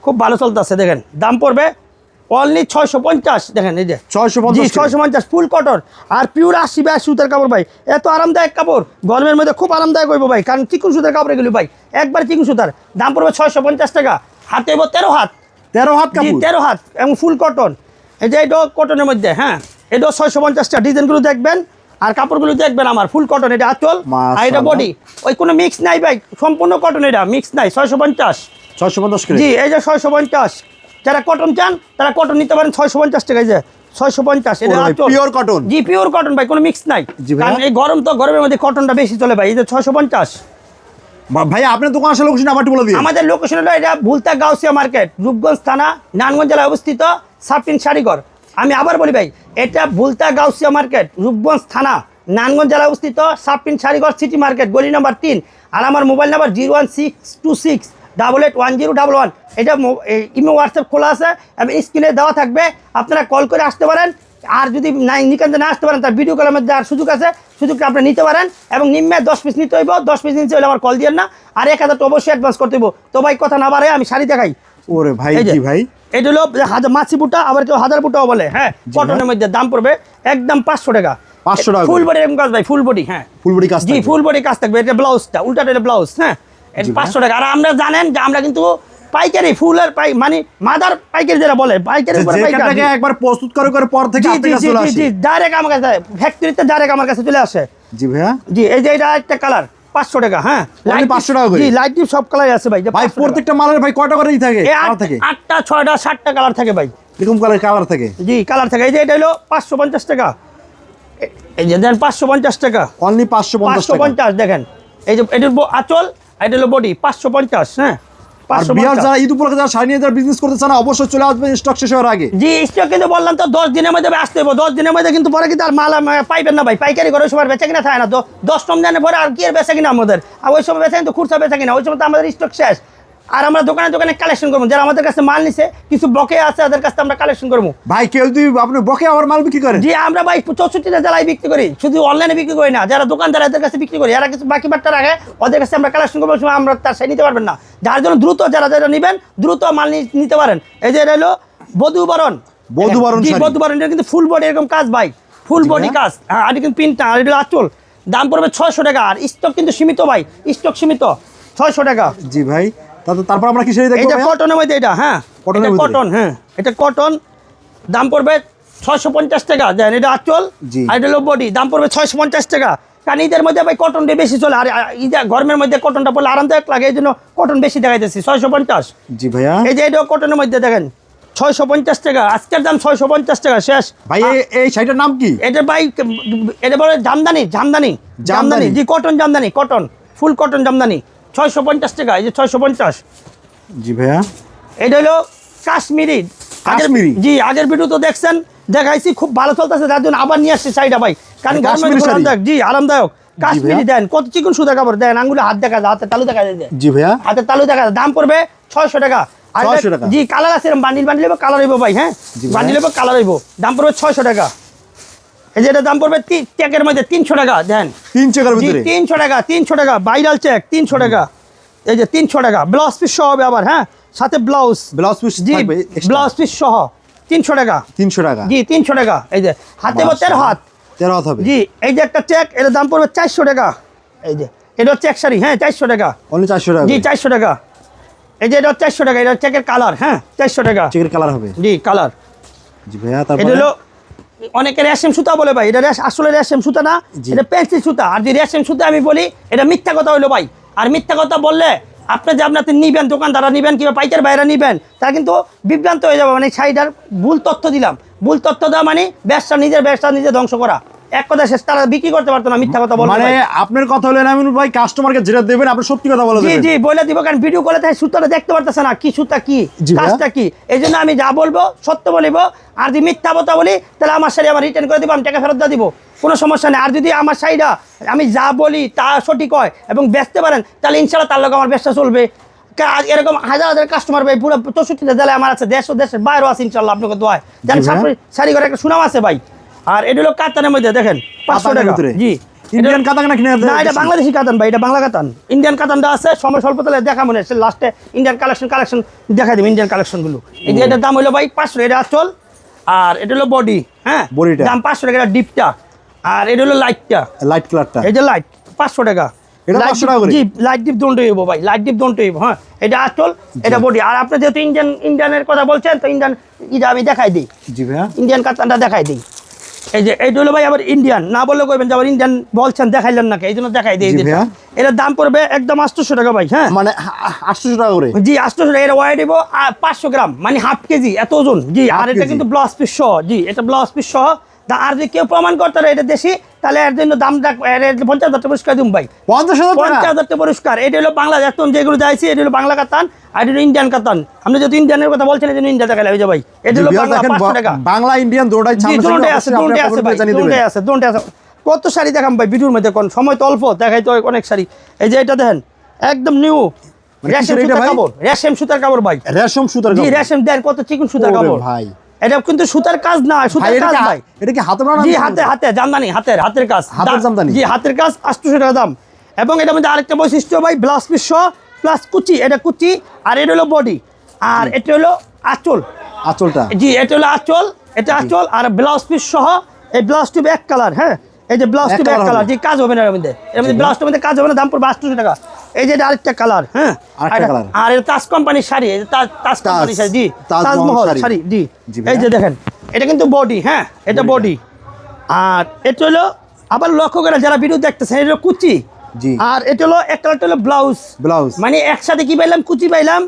Speaker 1: খুব ভালো চলতেছে দেখেন। দাম পড়বে অনলি ছয়শো পঞ্চাশ দেখেন এই যে।
Speaker 2: 650
Speaker 1: জি
Speaker 2: টাকা।
Speaker 1: ছয়শো পঞ্চাশ ফুল কটন আর পিওর আশি বাই সুতার কাপড় ভাই। এত আরামদায়ক কাপড়। গরমের মধ্যে খুব আরামদায়ক হইব ভাই কারণ চিকুন সুতার কাপড় এগুলি ভাই একবার চিকুন সুতার। দাম পড়বে ছয়শো পঞ্চাশ টাকা। হাতে এবার তেরো হাত।
Speaker 2: তেরো হাত কাপড়?
Speaker 1: তেরো হাত এবং ফুল কটন। এই যে এটাও কটনের মধ্যে হ্যাঁ এটাও ছয়শো পঞ্চাশটা ডিজাইনগুলো দেখবেন আর কাপড়গুলো দেখবেন আমার ফুল কটন এটা আচল আর এটা বডি। ওই কোনো মিক্স নাই ভাই সম্পূর্ণ কটন এটা মিক্স নাই ছয়শো পঞ্চাশ।
Speaker 2: ছয়শো পঞ্চাশ
Speaker 1: জি এই যে ছয়শো পঞ্চাশ। যারা কটন চান তারা কটন নিতে পারেন ছয়শো পঞ্চাশ টাকা যে ছয়শো পঞ্চাশ।
Speaker 2: পিওর কটন
Speaker 1: জি পিওর কটন ভাই কোনো মিক্স নাই। কারণ এই গরম তো গরমের মধ্যে কটনটা বেশি চলে ভাই এই যে ছয়শো পঞ্চাশ।
Speaker 2: ভাই, আপনার দোকান আসলে লোকেশন আবার বলে দিন।
Speaker 1: আমাদের লোকেশন হলো এটা ভুলতা গাউসিয়া মার্কেট রূপগঞ্জ থানা নানগঞ্জ জেলায় অবস্থিত সাবটিন শাড়িঘর আমি আবার বলি ভাই, এটা ভুলতা গাউসিয়া মার্কেট রূপগঞ্জ থানা নানগঞ্জ জেলায় অবস্থিত সাবটিন শাড়িঘর সিটি মার্কেট গলি নাম্বার তিন। আর আমার mobile number zero one six two six double eight one zero double one এটা ইমো হোয়াটসঅ্যাপ খোলা আছে এবং স্ক্রিনে দেওয়া থাকবে, আপনারা কল করে আসতে পারেন। আর যদি না নিকান্তে না আসতে পারেন তার ভিডিও কলের মধ্যে আর সুযোগ আছে সুযোগটা আপনি নিতে পারেন এবং নিম্নে দশ পিস নিতে হইব দশ পিস নিতে হলে আমার কল দিয়েন না। আর এক হাজার তো অবশ্যই অ্যাডভান্স করতে হইব। তো ভাই কথা না বাড়ে আমি শাড়ি দেখাই।
Speaker 2: ওরে ভাই। ভাই?
Speaker 1: এটা হলো হাজার মাছি বুটা আবার কেউ হাজার বুটাও বলে হ্যাঁ কটনের মধ্যে দাম পড়বে একদম পাঁচশো টাকা।
Speaker 2: 500 টাকা
Speaker 1: ফুল বডি এরকম কাজ ভাই ফুল বডি হ্যাঁ।
Speaker 2: ফুলবড়ি কাজ
Speaker 1: জি ফুল বডি কাজ থাকবে এটা ব্লাউজটা উল্টাটা এটা ব্লাউজ হ্যাঁ। এটা পাঁচশো টাকা। আর আমরা জানেন যে আমরা কিন্তু পাইকারি ফুলের পাই মানে মাদার পাইকারি যারা বলে পাইকারি উপরে পাইকারি।
Speaker 2: থেকে একবার প্রস্তুত করে করে পর থেকে
Speaker 1: ডাইরেক্ট আমার কাছে ফ্যাক্টরিতে ডাইরেক্ট আমার কাছে চলে আসে।
Speaker 2: জি ভাইয়া।
Speaker 1: জি এই যে এটা একটা কালার পাঁচশো টাকা হ্যাঁ?
Speaker 2: Only 500 টাকা?
Speaker 1: জি লাইট ডিপ সব কালার আছে ভাই
Speaker 2: ভাই প্রত্যেকটা মালের ভাই কয়টা করে থাকে? থাকে?
Speaker 1: আটটা ছয়টা সাতটা কালার থাকে ভাই।
Speaker 2: এরকম কালার কালার থাকে?
Speaker 1: জি কালার থাকে। এই যে এটা হলো পাঁচশো পঞ্চাশ টাকা। এই যে দেন পাঁচশো পঞ্চাশ টাকা।
Speaker 2: অনলি পাঁচশো পঞ্চাশ
Speaker 1: দেখেন। এই যে এটার আচল এটা হলো বডি পাঁচশো পঞ্চাশ হ্যাঁ?
Speaker 2: আর
Speaker 1: পাঁচশো
Speaker 2: বিহার
Speaker 1: পঞ্চাশ।
Speaker 2: যারা ঈদ উপলক্ষে যারা শাড়ি নিয়ে যারা বিজনেস করতে চান অবশ্যই চলে আসবেন স্টক শেষ হওয়ার আগে।
Speaker 1: জি স্টক কিন্তু বললাম তো দশ দিনের মধ্যে আসতে হবে দশ দিনের মধ্যে কিন্তু পরে কিন্তু আর মাল পাইবেন না ভাই। পাইকারি করে সবার সময় বেচা কিনা থাকে না তো। দশ রমজানের পরে আর কি আর বেচা কিনা আমাদের? আর ওই সময় বেচা কিন্তু খুচরা বেচা কিনা? ওই সময় তো আমাদের স্টক শেষ। আর আমরা দোকানে দোকানে কালেকশন করব। যারা আমাদের কাছে মাল নিছে কিছু বকে আছে ওদের কাছে আমরা কালেকশন করব।
Speaker 2: ভাই কেউ যদি আপনি বকে আবার মাল বিক্রি করেন
Speaker 1: জি আমরা ভাই চৌষট্টিটা জেলায় বিক্রি করি। শুধু অনলাইনে বিক্রি করি না যারা দোকানদার এদের কাছে বিক্রি করি। এরা কিছু বাকি বাট্টা রাখে ওদের কাছে আমরা কালেকশন করব সময় আমরা তার সাই নিতে পারবেন না। যার জন্য দ্রুত যারা যারা নেবেন দ্রুত মাল নিতে পারেন। এই যে হলো বধুবরণ।
Speaker 2: বধূবরণ
Speaker 1: জি বধুবরণ এটা কিন্তু ফুল বডি এরকম কাজ ভাই। ফুল বডি কাজ। হ্যাঁ আর কিন্তু প্রিন্টটা আর এটা আঁচল। দাম পড়বে ছয়শো টাকা আর স্টক কিন্তু সীমিত ভাই স্টক সীমিত। ছয়শো টাকা।
Speaker 2: জি ভাই। তারপর আমরা কি শাড়ি দেখব
Speaker 1: এটা কটনের মধ্যে এটা হ্যাঁ।
Speaker 2: কটনের?
Speaker 1: কটন হ্যাঁ। এটা কটন দাম পড়বে ছয়শো পঞ্চাশ টাকা। দেন এটা আচল। আর এটা হলো বডি দাম পড়বে ছয়শো পঞ্চাশ টাকা। কারণ ঈদের মধ্যে ভাই কটনটা বেশি চলে আর আর গরমের মধ্যে কটনটা পড়লে আরামদায়ক লাগে এই জন্য কটন বেশি দেখাইতেছি ছয়শো পঞ্চাশ।
Speaker 2: জি ভাইয়া।
Speaker 1: এই যে এটাও কটনের মধ্যে দেখেন ছয়শো পঞ্চাশ টাকা। আজকের দাম ছয়শো পঞ্চাশ টাকা শেষ।
Speaker 2: ভাই এই- শাড়িটার নাম কি?
Speaker 1: এটা ভাই এটা বলে জামদানি জামদানি
Speaker 2: জামদানি।
Speaker 1: জামদানি। জি cotton jamdani cotton full cotton jamdani. ছয়শো পঞ্চাশ টাকা এই যে ছয়শো পঞ্চাশ
Speaker 2: জি ভাইয়া
Speaker 1: এটা হলো কাশ্মীরি
Speaker 2: কাশ্মীরি?
Speaker 1: জি আগের ভিডিও তো দেখছেন দেখাইছি খুব ভালো চলতেছে যার জন্য আবার নিয়ে আসছি শাড়িটা ভাই কারণ? আরামদায়ক জি আরামদায়ক কাশ্মীরি দেন কত চিকন সুতা কাপড় দেন আঙ্গুলে হাত দেখা যায় হাতে তালু দেখা যায়।
Speaker 2: জি ভাইয়া
Speaker 1: হাতের তালু দেখা যায় দাম পড়বে ছয়শো টাকা আর এটা-
Speaker 2: 600 টাকা?
Speaker 1: জি কালার আছে বান্ডিল বান্ডিল কালার হইব ভাই হ্যাঁ। বান্ডিল কালার হইব দাম পড়বে ছয়শো টাকা এই যে এটা দাম পড়বে চেকের মধ্যে তিনশো টাকা দেন।
Speaker 2: তিন চেকার
Speaker 1: জি তিনশো টাকা তিনশো টাকা ভাইরাল চেক তিনশো টাকা। এই যে তিনশো টাকা ব্লাউজ পিস সহ হবে আবার হ্যাঁ? সাথে ব্লাউজ
Speaker 2: ব্লাউজ পিস
Speaker 1: জি ব্লাউজ পিস সহ তিনশো টাকা।
Speaker 2: তিনশো টাকা।
Speaker 1: জি তিনশো টাকা এই যে হাতে বা তেরো হাত।
Speaker 2: তেরো হাত হবে।
Speaker 1: জি এই যে একটা চেক এটার দাম পড়বে চারশো টাকা। এই যে এটা চেক শাড়ি হ্যাঁ চারশো টাকা।
Speaker 2: অনলি চারশো টাকা
Speaker 1: জি চারশো টাকা। এই যে এটা চারশো টাকা এটা চেকের কালার হ্যাঁ চারশো টাকা।
Speaker 2: চেকের কালার হবে।
Speaker 1: জি কালার
Speaker 2: জি ভাইয়া
Speaker 1: এটা
Speaker 2: তারপরে
Speaker 1: হলো অনেকে রেশম সুতা বলে ভাই এটা আসলে রেশম সুতা না। এটা পেন্সিল সুতা। আর যে রেশম সুতা আমি বলি এটা মিথ্যা কথা হইল ভাই। আর মিথ্যা কথা বললে আপনি যে আপনার নিবেন দোকানদাররা নিবেন কিংবা পাইকার বাইরা নিবেন তা কিন্তু বিভ্রান্ত হয়ে যাবে। মানে শাড়িটার ভুল তথ্য দিলাম। ভুল তথ্য দেওয়া মানে ব্যবসা নিজের ব্যবসা নিজে ধ্বংস করা। এক কথা শেষ তারা বিক্রি করতে পারতো না মিথ্যা কথা বলে
Speaker 2: মানে আপনার কথা হলো আমি ভাই কাস্টমারকে যেটা দেবেন আপনি সত্যি কথা বলে
Speaker 1: জি জি বলে দিব কারণ ভিডিও কলে তাই সুতাটা দেখতে পারতেছে না কি সুতা কি কাজটা কি? এই জন্য আমি যা বলব সত্য বলিব আর যদি মিথ্যা কথা বলি তাহলে আমার শাড়ি আমার রিটার্ন করে দিব আমি টাকা ফেরত দিয়ে দিব কোনো সমস্যা নেই। আর যদি আমার শাড়িটা আমি যা বলি তা সঠিক হয় এবং বেচতে পারেন তাহলে ইনশাল্লাহ তার লোক আমার ব্যবসা চলবে। এরকম হাজার হাজার কাস্টমার ভাই পুরো চৌষট্টিটা জেলায় আমার আছে দেশ ও দেশের বাইরেও আছে ইনশাল্লাহ আপনাকে দোয়ায়। জান
Speaker 2: জি
Speaker 1: শাড়ি করে একটা সুনাম আছে ভাই। আর এটা হলো কাতানের মধ্যে দেখেন পাঁচশো টাকা। জি।
Speaker 2: ইন্ডিয়ান কাতান কিনে
Speaker 1: না এটা বাংলাদেশি কাতান ভাই এটা বাংলা কাতান। ইন্ডিয়ান কাতানটা আছে সময় স্বল্প তাহলে দেখা মনে হচ্ছে লাস্টে ইন্ডিয়ান কালেকশন কালেকশন দেখা দেবে ইন্ডিয়ান কালেকশনগুলো এই যে এটার দাম হলো ভাই পাঁচশো এটা আচল আর এটা হলো বডি হ্যাঁ?
Speaker 2: বডিটা।
Speaker 1: দাম পাঁচশো টাকা এটা ডিপটা আর এটা হলো লাইটটা
Speaker 2: লাইট কালারটা
Speaker 1: এই যে লাইট পাঁচশো টাকা।
Speaker 2: এটা
Speaker 1: Light
Speaker 2: 500 টাকা
Speaker 1: লাইট ডিপ দোনটা হইব ভাই লাইট ডিপ হইব হ্যাঁ? এটা আচল এটা বডি আর আপনি যেহেতু ইন্ডিয়ান ইন্ডিয়ানের কথা বলছেন তো ইন্ডিয়ান এটা আমি দেখাই দিই।
Speaker 2: জি
Speaker 1: ইন্ডিয়ান কাতানটা দেখাই দিই। এই যে এইটা হলো ভাই আবার ইন্ডিয়ান না বললে কইবেন যে আবার ইন্ডিয়ান বলছেন দেখাইলেন নাকি? এই জন্য দেখাই দিই এই। এটার দাম পড়বে একদম আটশোশো টাকা ভাই হ্যাঁ?
Speaker 2: মানে আটশোশো টাকা করে?
Speaker 1: জি আটশোশো টাকা। এটা ওয়াই দিব পাঁচশো গ্রাম। মানে হাফ কেজি এত ওজন। জি আর এটা কিন্তু ব্লাউজ পিস সহ। জি এটা ব্লাউজ পিস সহ। আর যদি কেউ প্রমাণ করতে পারে এটা দেশি তাহলে এর জন্য দাম পঞ্চাশ হাজার পুরস্কার দিন ভাই।
Speaker 2: পঞ্চাশ হাজার
Speaker 1: পঞ্চাশ হাজার পুরস্কার। এটা হলো বাংলা এখন যেগুলো যাইছি এটা হলো বাংলা কাতান আর এটা ইন্ডিয়ান কাতান। আপনি যদি ইন্ডিয়ানের কথা বলছেন এই জন্য ইন্ডিয়া দেখা লাগবে ভাই। এটা হলো বাংলা
Speaker 2: ইন্ডিয়ান দুটাই
Speaker 1: আছে দুটোই আছে ভাই আছে দুটোই আছে। কত শাড়ি দেখাম ভাই ভিডিওর মধ্যে কোন সময় তো অল্প দেখাই তো অনেক শাড়ি। এই যে এটা দেখেন একদম নিউ
Speaker 2: মানে
Speaker 1: রেশম সুতার কাপড় রেশম সুতার কাপড় ভাই।
Speaker 2: রেশম সুতার কাপড়।
Speaker 1: রেশম দেন কত চিকন সুতার কাপড়।
Speaker 2: ভাই।
Speaker 1: এটা কিন্তু সুতার কাজ না সুতার কাজ ভাই।
Speaker 2: এটা কি হাতে বানানো
Speaker 1: জি হাতে হাতে জামদানি হাতের হাতের কাজ।
Speaker 2: হাতের জামদানি?
Speaker 1: জি হাতের কাজ আটশোশো টাকা দাম। এবং এটার মধ্যে আরেকটা বৈশিষ্ট্য ভাই ব্লাউজ পিস প্লাস কুচি এটা কুচি আর এটা হলো বডি আর এটা হলো আঁচল।
Speaker 2: আঁচলটা?
Speaker 1: জি এটা হলো আঁচল এটা আঁচল আর ব্লাউজ পিস সহ এই ব্লাউজ টিউব এক কালার হ্যাঁ? এই যে ব্লাউজ টিউব এক কালার। জি কাজ হবে না এর মধ্যে। এর মধ্যে ব্লাউজটার মধ্যে কাজ হবে না দাম পড়বে আটশোশো টাকা। এই যে আরেকটা কালার হ্যাঁ। আর এটা তাজ কোম্পানির শাড়ি তাজ কোম্পানির শাড়ি জি
Speaker 2: তাজমহল শাড়ি।
Speaker 1: জি। এই যে দেখেন এটা কিন্তু বডি হ্যাঁ? এটা বডি আর এটা হলো আবার লক্ষ্য করে যারা ভিডিও দেখতেছেন এটা কুচি। আর এটা হলো একটা হলো ব্লাউজ
Speaker 2: ব্লাউজ
Speaker 1: মানে একসাথে কি পাইলাম? কুচি পাইলাম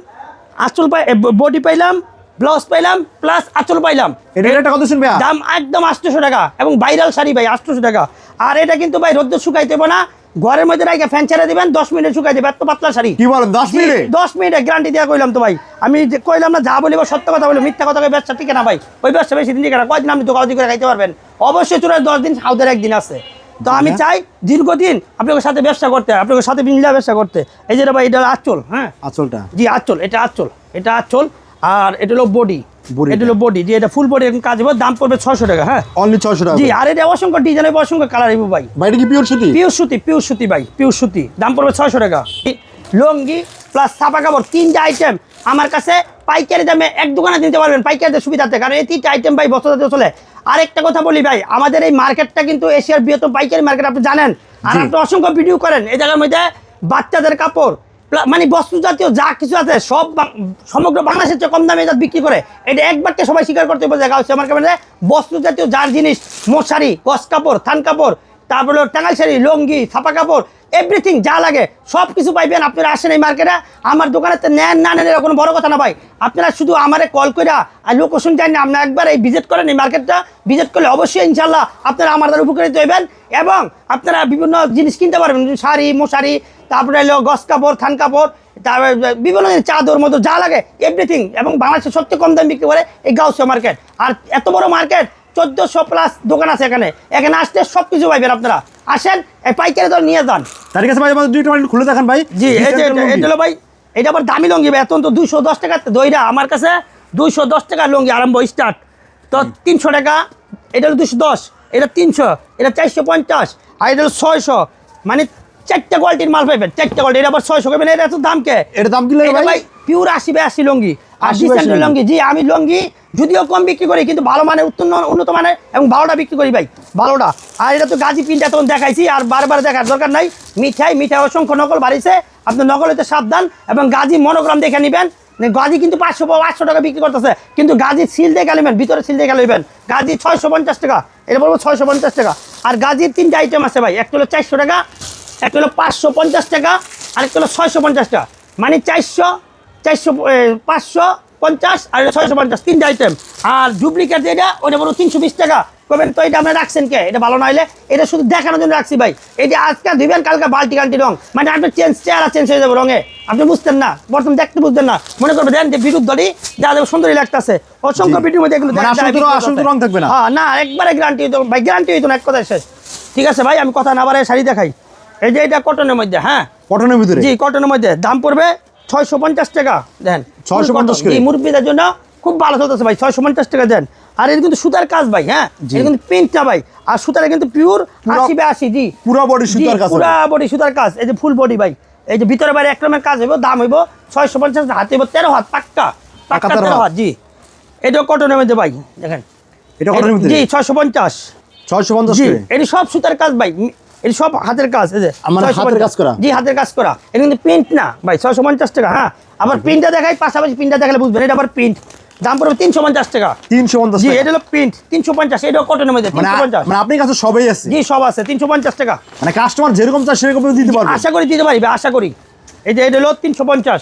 Speaker 1: আঁচল পাই বডি পাইলাম ব্লাউজ পাইলাম প্লাস আঁচল পাইলাম।
Speaker 2: এটা কত শুনবে?
Speaker 1: দাম একদম আটশোশো টাকা এবং ভাইরাল শাড়ি ভাই আটশোশো টাকা। আর এটা কিন্তু ভাই রোদ্দ শুকাইতে না ঘরের মধ্যে রাখে ফ্যান ছেড়ে দিবেন দশ মিনিটে শুকাই দেবে এত পাতলা শাড়ি।
Speaker 2: কি বলেন দশ মিনিটে?
Speaker 1: দশ মিনিটে গ্যারান্টি দেওয়া কইলাম তো ভাই। আমি যে কইলাম না যা বলিব সত্য কথা বলি মিথ্যা কথা ব্যবসা ঠিক না ভাই। ওই ব্যবসা বেশি দিন ঠিক না। কয়দিন আপনি দোকান করে খাইতে পারবেন? অবশ্যই চূড়ায় দশ দিন হাউদের একদিন আছে। তো আমি চাই দীর্ঘদিন আপনাদের সাথে ব্যবসা করতে আপনাদের সাথে মিলিয়ে ব্যবসা করতে। এই যেটা ভাই এটা আচল হ্যাঁ?
Speaker 2: আচলটা।
Speaker 1: জি আচল এটা আচল এটা আচল। আর এটা হলো বডি এটা হলো বডি যে এটা ফুল বডি এরকম কাজ হবে দাম পড়বে ছশো টাকা হ্যাঁ?
Speaker 2: অনলি ছয়শো টাকা
Speaker 1: জি আর এটা অসংখ্য ডিজাইন হবে অসংখ্য কালার হবে ভাই।
Speaker 2: বাইরে কি পিওর সুতি?
Speaker 1: পিওর সুতি পিওর সুতি ভাই পিওর সুতি। দাম পড়বে ছয়শো টাকা। লঙ্গি প্লাস ছাপা কাপড় তিনটা আইটেম আমার কাছে পাইকারি দামে এক দোকানে দিতে পারবেন পাইকারিতে সুবিধাতে। কারণ এই তিনটা আইটেম ভাই বছর চলে। আরেকটা কথা বলি ভাই আমাদের এই মার্কেটটা কিন্তু এশিয়ার বৃহত্তম পাইকারি মার্কেট আপনি জানেন। আর আপনি অসংখ্য ভিডিও করেন এই জায়গার মধ্যে বাচ্চাদের কাপড় মানে বস্তু জাতীয় যা কিছু আছে, সব সমগ্র বাংলাদেশের চেয়ে কম দামে এটা বিক্রি করে। এটা একবারকে সবাই স্বীকার করতে বলে দেখা হচ্ছে আমার কাছে বস্তু জাতীয় যার জিনিস, মশারি গস কাপড়, থান কাপড়, তারপরে টাঙ্গাল শাড়ি, লঙ্গি, ছাপা কাপড় এভরিথিং যা লাগে সব কিছু পাইবেন। আপনারা আসেন এই মার্কেটে আমার দোকানে তো নেন না নেন কোনো বড় কথা না ভাই। আপনারা শুধু আমারে কল করে আর লোকেশন জানি না, আপনারা একবার এই ভিজিট করেন এই মার্কেটটা ভিজিট করলে অবশ্যই ইনশাল্লাহ আপনারা আমার দ্বারা উপকৃত হইবেন এবং আপনারা বিভিন্ন জিনিস কিনতে পারবেন, শাড়ি, মশারি তারপরে হলো গস কাপড় থান কাপড় তারপরে বিভিন্ন চাদর মতো যা লাগে এভরিথিং এবং বাংলাদেশে সবচেয়ে কম দাম বিক্রি করে এই গাউসিয়া মার্কেট আর এত বড় মার্কেট চোদ্দোশো প্লাস দোকান আছে এখানে। এখানে আসতে সব কিছু পাইবেন আপনারা। আসেন এই পাইকারি দল নিয়ে যান।
Speaker 2: তার কাছে ভাই দুইটা খুলে দেখান ভাই।
Speaker 1: জি এই যে এটা- এটা হলো ভাই এটা আবার দামি লঙ্গি ভাই এখন তো দুইশো দশ টাকা দইরা। আমার কাছে দুইশো দশ টাকা লঙ্গি আরম্ভ স্টার্ট তো তিনশো টাকা এটা হলো দুশো দশ এটা তিনশো এটা চারশো পঞ্চাশ আর এটা হলো ছয়শো। মানে চারটা কোয়ালিটির মাল পাইবেন চারটা কোয়ালিটি এটা আবার ছয়শো পাবেন এটা এত দাম কে?
Speaker 2: এটার দাম কি ভাই?
Speaker 1: পিওর আশি বাই আশি লঙ্গি। আর
Speaker 2: 80 বাই 80
Speaker 1: ডিসেন্টের লঙ্গি। জি আমি লঙ্গি যদিও কম বিক্রি করি কিন্তু ভালো মানের উত্তম উন্নত মানের এবং ভালোটা বিক্রি করি ভাই। ভালোটা? আর এটা তো গাজি পিনটা তখন দেখাইছি আর বারবার দেখার দরকার নাই। মিঠাই মিঠাই অসংখ্য নকল বাড়িছে আপনি নকল হইতে সাবধান এবং গাজি মনোগ্রাম দেখে নেবেন। গাজি কিন্তু পাঁচশো পাঁচশো টাকা বিক্রি করতেছে। কিন্তু গাজি সিল দেখে নেবেন ভিতরে সিল দেখে নেবেন। গাজি ছয়শো পঞ্চাশ টাকা এটা বলব ছয়শো পঞ্চাশ টাকা। আর গাজির তিনটা আইটেম আছে ভাই একটা হলো চারশো টাকা একটা হলো পাঁচশো পঞ্চাশ টাকা আর একটা হলো ছয়শো পঞ্চাশ টাকা। মানে চারশো চারশো পাঁচশো পঞ্চাশ আর ছয়শো পঞ্চাশ তিনটা আইটেম আর ডুপ্লিকেট যেটা ওটা বলো তিনশো বিশ টাকা। কবেন তো এটা আপনারা রাখছেন কে? এটা ভালো নইলে এটা শুধু দেখানোর জন্য রাখছি ভাই। এটা আজকে ধুবেন কালকে বালতি কান্টি রং। মানে আপনার চেঞ্জ চেহারা চেঞ্জ হয়ে যাবে রঙে। আপনি বুঝতেন না বর্তমান দেখতে বুঝতেন না। মনে করবেন দেন যে বিদ্যুৎ দড়ি যা যাবে সুন্দরী লাগতেছে। অসংখ্য। ভিডিওর মধ্যে এগুলো
Speaker 2: মানে। রং থাকবে না?
Speaker 1: হ্যাঁ না একবারে গ্যারান্টি হইতো ভাই গ্যারান্টি হইতো না এক কথায় শেষ। ঠিক আছে ভাই আমি কথা না বাড়াই শাড়ি দেখাই। এই যে এটা কটনের মধ্যে হ্যাঁ?
Speaker 2: কটনের ভিতরে?
Speaker 1: জি কটনের মধ্যে। দাম পড়বে ছয়শো পঞ্চাশ টাকা দেন।
Speaker 2: 650 করে?
Speaker 1: এই মুরব্বীদের জন্য খুব ভালো চলতেছে ভাই ছয়শো পঞ্চাশ টাকা দেন। আর এটা কিন্তু সুতার কাজ ভাই হ্যাঁ। এটা কিন্তু প্রিন্ট না ভাই আর সুতারে কিন্তু পিওর আশি বাই আশি জি।
Speaker 2: পুরো বডি সুতার কাজ
Speaker 1: পুরা বডি সুতার কাজ এই যে ফুল বডি ভাই। এই যে ভিতরে বাইরে এক রকমের কাজ হইব দাম হইব ছয়শো পঞ্চাশ হাতে হইব তেরো হাত পাক্কা। পাক্কা
Speaker 2: তেরো হাত।
Speaker 1: জি। এটাও কটনের মধ্যে ভাই দেখেন।
Speaker 2: এটা কটনের ভিতরে
Speaker 1: জি ছয়শো পঞ্চাশ।
Speaker 2: ছয়শো পঞ্চাশ
Speaker 1: এটি সব সুতার কাজ ভাই এটি সব হাতের কাজ এই যে
Speaker 2: হাতের কাজ করা?
Speaker 1: জি হাতের কাজ করা। এটা কিন্তু প্রিন্ট না ভাই ছয়শো পঞ্চাশ টাকা হ্যাঁ? আবার প্রিন্টটা দেখাই পাশাপাশি প্রিন্টটা দেখালে বুঝবেন এটা আবার প্রিন্ট দাম পড়বে তিনশো পঞ্চাশ টাকা।
Speaker 2: তিনশো পঞ্চাশ
Speaker 1: জি এটা হলো প্রিন্ট তিনশো পঞ্চাশ এটাও কটনের মধ্যে
Speaker 2: মানে
Speaker 1: তিনশো পঞ্চাশ।
Speaker 2: মানে আপনার কাছে সবাই আছে?
Speaker 1: জি সব আছে তিনশো পঞ্চাশ টাকা।
Speaker 2: মানে কাস্টমার যেরকম চায় সেরকম দিতে পারবে।
Speaker 1: আশা করি দিতে পারি আশা করি। এই যে এটা হলো তিনশো পঞ্চাশ।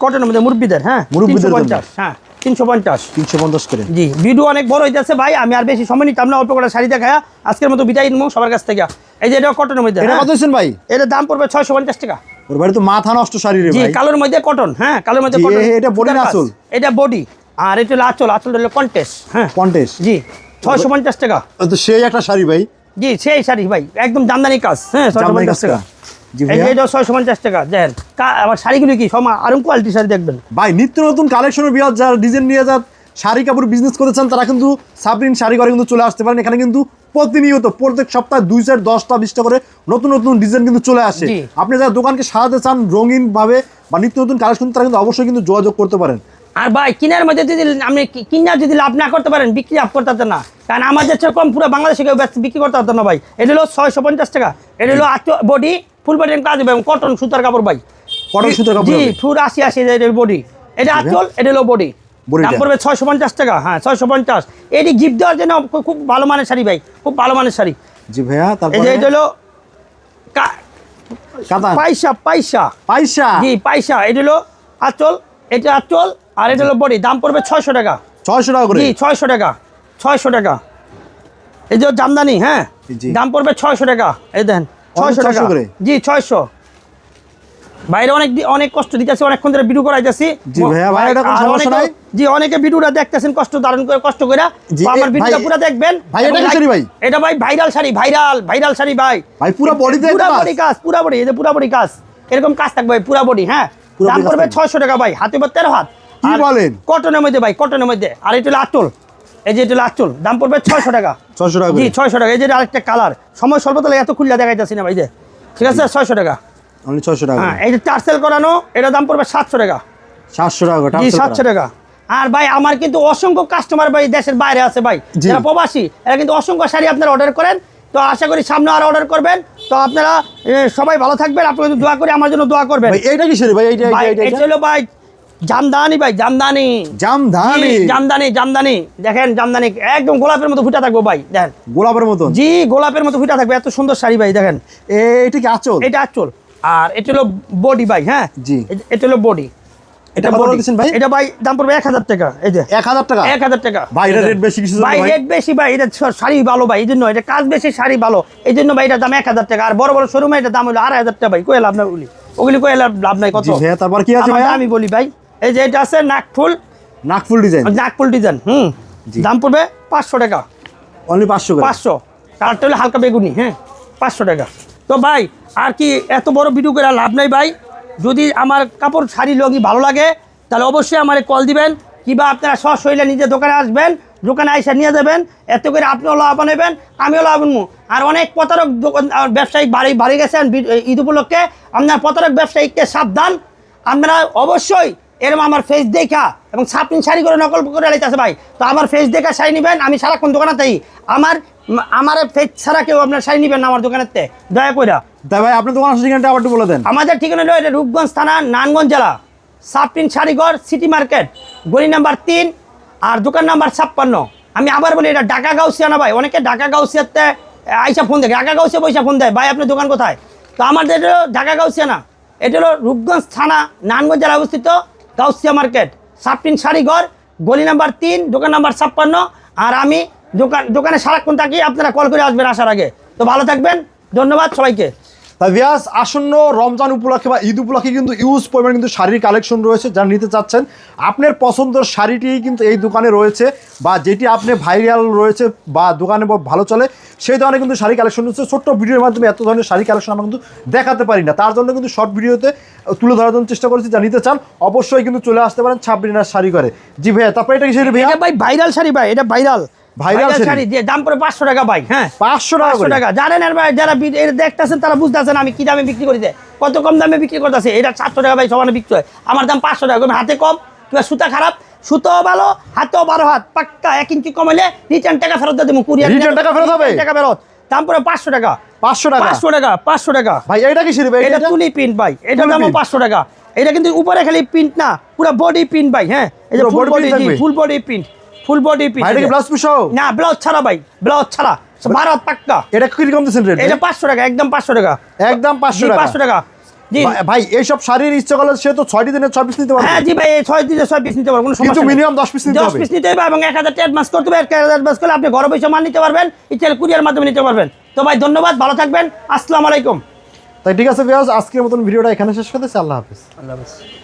Speaker 1: কটনের মধ্যে মুরব্বীদের হ্যাঁ?
Speaker 2: মুরব্বিদের
Speaker 1: পঞ্চাশ হ্যাঁ। তিনশো পঞ্চাশ।
Speaker 2: তিনশো পঞ্চাশ করে।
Speaker 1: জি ভিডিও অনেক বড় হইতেছে ভাই আমি আর বেশি সময় নিতাম না অল্প করে শাড়ি দেখায়। আজকের মতো বিদায় নিবো সবার কাছ থেকে। এই যে এটা কটনের মধ্যে
Speaker 2: এটা
Speaker 1: হ্যাঁ?
Speaker 2: কত ভাই?
Speaker 1: এটার দাম পড়বে ছয়শো পঞ্চাশ টাকা।
Speaker 2: ওর বাড়ি তো মাথা নষ্ট শাড়ি রে
Speaker 1: জি
Speaker 2: ভাই।
Speaker 1: কালোর মধ্যে কটন হ্যাঁ কালোর মধ্যে কটন
Speaker 2: এটা body না
Speaker 1: সুতার কাজ।
Speaker 2: আঁচল?
Speaker 1: এটা বডি আর এটা হলো আঁচল আঁচল হলো কন্টেস হ্যাঁ।
Speaker 2: কন্টেস
Speaker 1: জি ছয়শো পঞ্চাশ টাকা।
Speaker 2: তো সেই একটা শাড়ি ভাই।
Speaker 1: জি সেই শাড়ি ভাই একদম জামদানি কাজ হ্যাঁ ছয়শো পঞ্চাশ টাকা। এটা ছয়শো পঞ্চাশ টাকা দেন আবার শাড়িগুলো কি? সব আরম কোয়ালিটি শাড়ি দেখবেন।
Speaker 2: ভাই নিত্য নতুন কালেকশনের বিয়ার যারা ডিজাইন নিয়ে যা শাড়ি কাপড় বিজনেস করেছেন তারা কিন্তু সাবরিন শাড়ি ঘরে কিন্তু চলে আসতে পারেন। এখানে কিন্তু প্রতিনিয়ত প্রত্যেক সপ্তাহে দুই চার দশটা বিশটা করে নতুন নতুন ডিজাইন কিন্তু চলে আসে। আপনি যারা দোকানকে সাজাতে চান রঙিন ভাবে বা নিত্য নতুন কালেকশন তারা কিন্তু অবশ্যই কিন্তু যোগাযোগ করতে পারেন।
Speaker 1: আর ভাই কিনার মধ্যে যদি আপনি কি- কিনা যদি লাভ না করতে পারেন বিক্রি লাভ করতে না। কারণ আমাদের সেরকম পুরো বাংলাদেশে বিক্রি করতে না ভাই। এটা হলো ছয়শো পঞ্চাশ টাকা। এটা হলো বডি ফুল কাজ হবে কটন সুতার কাপড় ভাই।
Speaker 2: কটন সুতার কাপড়
Speaker 1: জি। ফুল আশি আশি এর বডি এটা আচল এটা হলো বডি দাম পড়বে ছয়শো পঞ্চাশ টাকা হ্যাঁ ছয়শো পঞ্চাশ। এটি গিফট দেওয়ার জন্য খুব- ভালো মানের শাড়ি ভাই খুব ভালো মানের শাড়ি।
Speaker 2: জি ভাইয়া
Speaker 1: এই
Speaker 2: তারপরে
Speaker 1: যে এটা হলো পাইসা পাইসা
Speaker 2: পয়সা
Speaker 1: জি পাইসা এটা হলো আচল এটা আচল আর এটা হলো বডি দাম পড়বে ছয়শো টাকা।
Speaker 2: ছয়শো টাকা
Speaker 1: জি ছয়শো টাকা ছয়শো টাকা। এই যে জামদানি হ্যাঁ? দাম পড়বে ছয়শো টাকা। এই দেন ছয়শো টাকা?
Speaker 2: করে?
Speaker 1: জি ছয়শো। বাইরে অনেক অনেক কষ্ট দিতেছি অনেকক্ষণ ধরে ভিডিও করাইতেছি।
Speaker 2: জি ভাই, এটা কোনো
Speaker 1: আর
Speaker 2: সমস্যা
Speaker 1: অনেকে-
Speaker 2: নাই?
Speaker 1: জি অনেকে ভিডিওটা দেখতেছেন কষ্ট ধারণ করে কষ্ট করে আমার ভিডিওটা পুরো দেখবেন।
Speaker 2: ভাই, এটা
Speaker 1: এবং
Speaker 2: কি
Speaker 1: like-
Speaker 2: শাড়ি ভাই?
Speaker 1: এটা ভাই ভাইরাল শাড়ি ভাইরাল ভাইরাল শাড়ি ভাই।
Speaker 2: ভাই, পুরো body তে কাজ?
Speaker 1: বডি কাজ। পুরা বডি এই যে পুরা বডি কাজ। এরকম কাজ থাকবে ভাই পুরা বডি হ্যাঁ? দাম পড়বে টাকা ভাই হাতে বা তেরো হাত।
Speaker 2: কি বলেন?
Speaker 1: কটনের মধ্যে ভাই কটনের মধ্যে। আর এটা হলো আচল। এই যে এটা আচল দাম পড়বে ছয়শো টাকা।
Speaker 2: ছয়শো টাকা
Speaker 1: জি ছয়শো টাকা। এই যে আরেকটা কালার। সময় স্বল্প এত খুললা দেখাইতেছি না ভাই যে। ঠিক আছে ছয়শো টাকা।
Speaker 2: ছয়শো টাকা
Speaker 1: হ্যাঁ এই যে টার্সেল করানো এটা দাম পড়বে সাতশো টাকা।
Speaker 2: সাতশো টাকা
Speaker 1: জি সাতশো টাকা। আর ভাই আমার কিন্তু অসংখ্য কাস্টমার ভাই দেশের বাইরে আছে ভাই। যারা প্রবাসী এরা কিন্তু অসংখ্য শাড়ি আপনারা অর্ডার করেন। তো আশা করি সামনে আর অর্ডার করবেন। তো আপনারা সবাই ভালো থাকবেন। আপনারা দোয়া করে আমার জন্য দোয়া করবেন।
Speaker 2: এইটা কি ভাই এইটা
Speaker 1: ভাই
Speaker 2: এইটা।
Speaker 1: এটা হলো ভাই জামদানি ভাই জামদানি। জামদানি? জামদানি জামদানি। দেখেন জামদানি একদম গোলাপের মতো ফুটা থাকব ভাই দেখেন।
Speaker 2: গোলাপের মতো
Speaker 1: জি গোলাপের মতো ফুটা থাকবে এত সুন্দর শাড়ি ভাই দেখেন।
Speaker 2: এইটা কি আচল?
Speaker 1: এটা আচল। আর এটা হলো বডি ভাই হ্যাঁ?
Speaker 2: জি।
Speaker 1: এটা হলো বডি।
Speaker 2: এটা করে দিচ্ছেন ভাই?
Speaker 1: এটা ভাই দাম পড়বে এক হাজার টাকা এই যে।
Speaker 2: এক হাজার টাকা?
Speaker 1: এক হাজার টাকা।
Speaker 2: ভাই, এটা rate বেশি কিছু
Speaker 1: ভাই রেট বেশি ভাই এটা শাড়ি ভালো ভাই এই জন্য এটা কাজ বেশি শাড়ি ভালো। এই জন্য ভাই এটার দাম এক হাজার টাকা। আর বড় বড় শোরুমে এটা দাম হলো আড়াই হাজার টাকা ভাই কয়ে লাভ নাই ওগুলি। ওগুলি কয়ে লাভ নাই কত?
Speaker 2: ভাইয়া তারপর কি আছে ভাইয়া?
Speaker 1: আমি বলি ভাই এই যে এটা আছে নাকফুল।
Speaker 2: নাকফুল ডিজাইন।
Speaker 1: নাকফুল ডিজাইন হুম। দাম পড়বে পাঁচশো টাকা।
Speaker 2: অনলি পাঁচশো
Speaker 1: পাঁচশো। কালারটা হলো হালকা বেগুনি হ্যাঁ পাঁচশো টাকা। তো ভাই আর কি এত বড় ভিডিও করে লাভ নাই ভাই। যদি আমার কাপড় শাড়ি লগি ভালো লাগে তাহলে অবশ্যই আমার কল দিবেন। কিংবা আপনারা সশৈলে নিজের দোকানে আসবেন দোকানে আইসা নিয়ে যাবেন। এত করে আপনিও লাভ নেবেন আমিও লাভ নেব। আর অনেক প্রতারক ব্যবসায়িক বাড়ি বাড়ি গেছেন ঈদ উপলক্ষে। আপনার প্রতারক ব্যবসায়িককে সাবধান। আপনারা অবশ্যই এরকম আমার ফেস দেখা এবং ছাপিন শাড়ি করে নকল করে লাইতেছে ভাই। তো আমার ফেস দেখা শাড়ি নেবেন আমি সারাক্ষণ দোকানে তাই আমার আমার ফেস ছাড়া কেউ আপনার শাড়ি নেবেন না আমার দোকানের তে দয়া করে
Speaker 2: তাই ভাই আপনার দোকান ঠিকানাটা আবার একটু বলে দেন।
Speaker 1: আমাদের ঠিকানা এটা রূপগঞ্জ থানা নানগঞ্জ জেলা। সাপটিন শাড়িঘর সিটি মার্কেট গলি নাম্বার তিন আর দোকান নাম্বার ছাপ্পান্ন। আমি আবার বলি এটা ঢাকা গাউসিয়া না ভাই? অনেকে ঢাকা গাউসিয়াতে আইসা ফোন দেয় ঢাকা গাউসিয়া পয়সা ফোন দেয়। ভাই আপনার দোকান কোথায়? তো আমাদের ঢাকা গাউসিয়া না। এটা হলো রূপগঞ্জ থানা নানগঞ্জ জেলা অবস্থিত। গাউসিয়া মার্কেট সাপটিন শাড়িঘর গলি নাম্বার তিন, দোকান নাম্বার ছাপ্পান্ন, আর আমি দোকান দোকানে সারাক্ষণ থাকি, আপনারা কল করে আসবেন আসার আগে। তো ভালো থাকবেন, ধন্যবাদ সবাইকে।
Speaker 2: ভিয়াস, আসন্ন রমজান উপলক্ষে বা ঈদ উপলক্ষে কিন্তু ইউজ পরিমাণ কিন্তু শাড়ির কালেকশন রয়েছে যারা নিতে চাচ্ছেন। আপনার পছন্দের শাড়িটি কিন্তু এই দোকানে রয়েছে বা যেটি আপনি ভাইরাল রয়েছে বা দোকানে ভালো চলে, সেই ধরনের কিন্তু শাড়ি কালেকশন রয়েছে। ছোট্ট ভিডিওর মাধ্যমে এত ধরনের শাড়ি কালেকশন আমরা কিন্তু দেখাতে পারি না। তার জন্য কিন্তু শর্ট ভিডিওতে তুলে ধরার জন্য চেষ্টা করেছি যা নিতে চান অবশ্যই কিন্তু চলে আসতে পারেন ছাব্বিনার শাড়ি করে। জি ভাইয়া, তারপরে এটা কি
Speaker 1: ভাই ভাইরাল শাড়ি ভাই, এটা ভাইরাল
Speaker 2: Viral শাড়ি?
Speaker 1: শাড়ি দিয়ে দাম পড়ে পাঁচশো টাকা ভাই হ্যাঁ?
Speaker 2: পাঁচশো টাকা
Speaker 1: পাঁচশো
Speaker 2: করে।
Speaker 1: টাকা। জানেন আর ভাই যারা বি- এটা তারা বুঝতেছেন আমি কি দামে বিক্রি করি কত কম দামে বিক্রি করতেছে? এটা সাতশো টাকা ভাই সমানে বিক্রি হয়। আমার দাম পাঁচশো টাকা। হাতে কম কিংবা সুতা খারাপ সুতো ভালো হাতেও বারো হাত পাক্কা এক ইঞ্চি কমাইলে রিটার্ন টাকা ফেরত দিয়ে দেবো কুরিয়ার
Speaker 2: টাকা ফেরত হবে?
Speaker 1: টাকা ফেরত। দাম পড়ে পাঁচশো টাকা।
Speaker 2: পাঁচশো টাকা?
Speaker 1: পাঁচশো টাকা পাঁচশো টাকা।
Speaker 2: ভাই এটা কি শাড়ি
Speaker 1: এটা
Speaker 2: এটা?
Speaker 1: তুলি প্রিন্ট ভাই। এটা
Speaker 2: তুলি
Speaker 1: পাঁচশো টাকা। এটা কিন্তু উপরে খালি প্রিন্ট না পুরো বডি প্রিন্ট ভাই হ্যাঁ? এই যে full body full body print full body
Speaker 2: ভাই এটা কি ব্লাউজ পিসও
Speaker 1: না ব্লাউজ ছাড়া ভাই ব্লাউজ ছাড়া। ভারত পাক্কা।
Speaker 2: এটা কীরকম দিচ্ছেন রেট?
Speaker 1: এটা পাঁচশো টাকা একদম পাঁচশো টাকা।
Speaker 2: একদম পাঁচশো
Speaker 1: জি
Speaker 2: টাকা।
Speaker 1: পাঁচশো টাকা। জি।
Speaker 2: ভাই- ভাই এইসব শাড়ির ইচ্ছা করলে সে তো ছয়টি দিনের ছয় পিস নিতে পারবে।
Speaker 1: হ্যাঁ জি ভাই এই ছয় দিনে ছয় পিস নিতে পারবেন কোনো
Speaker 2: কিন্তু
Speaker 1: সমস্যা নেই।
Speaker 2: minimum 10 piece নিতে
Speaker 1: দশ
Speaker 2: হবে।
Speaker 1: পিস নিতে হবে এবং এক হাজার অ্যাডভান্স করতে হবে এক হাজার অ্যাডভান্স করলে আপনি ঘরে বসে মাল নিতে পারবেন ইচ্ছা কুরিয়ার মাধ্যমে নিতে পারবেন। তো ভাই ধন্যবাদ ভালো থাকবেন আসসালামু আলাইকুম।
Speaker 2: তাই ঠিক আছে বিয়াজ আজকের মতন ভিডিওটা এখানে শেষ করতেছি আল্লাহ হাফিজ।
Speaker 1: আল্লাহ হাফিজ।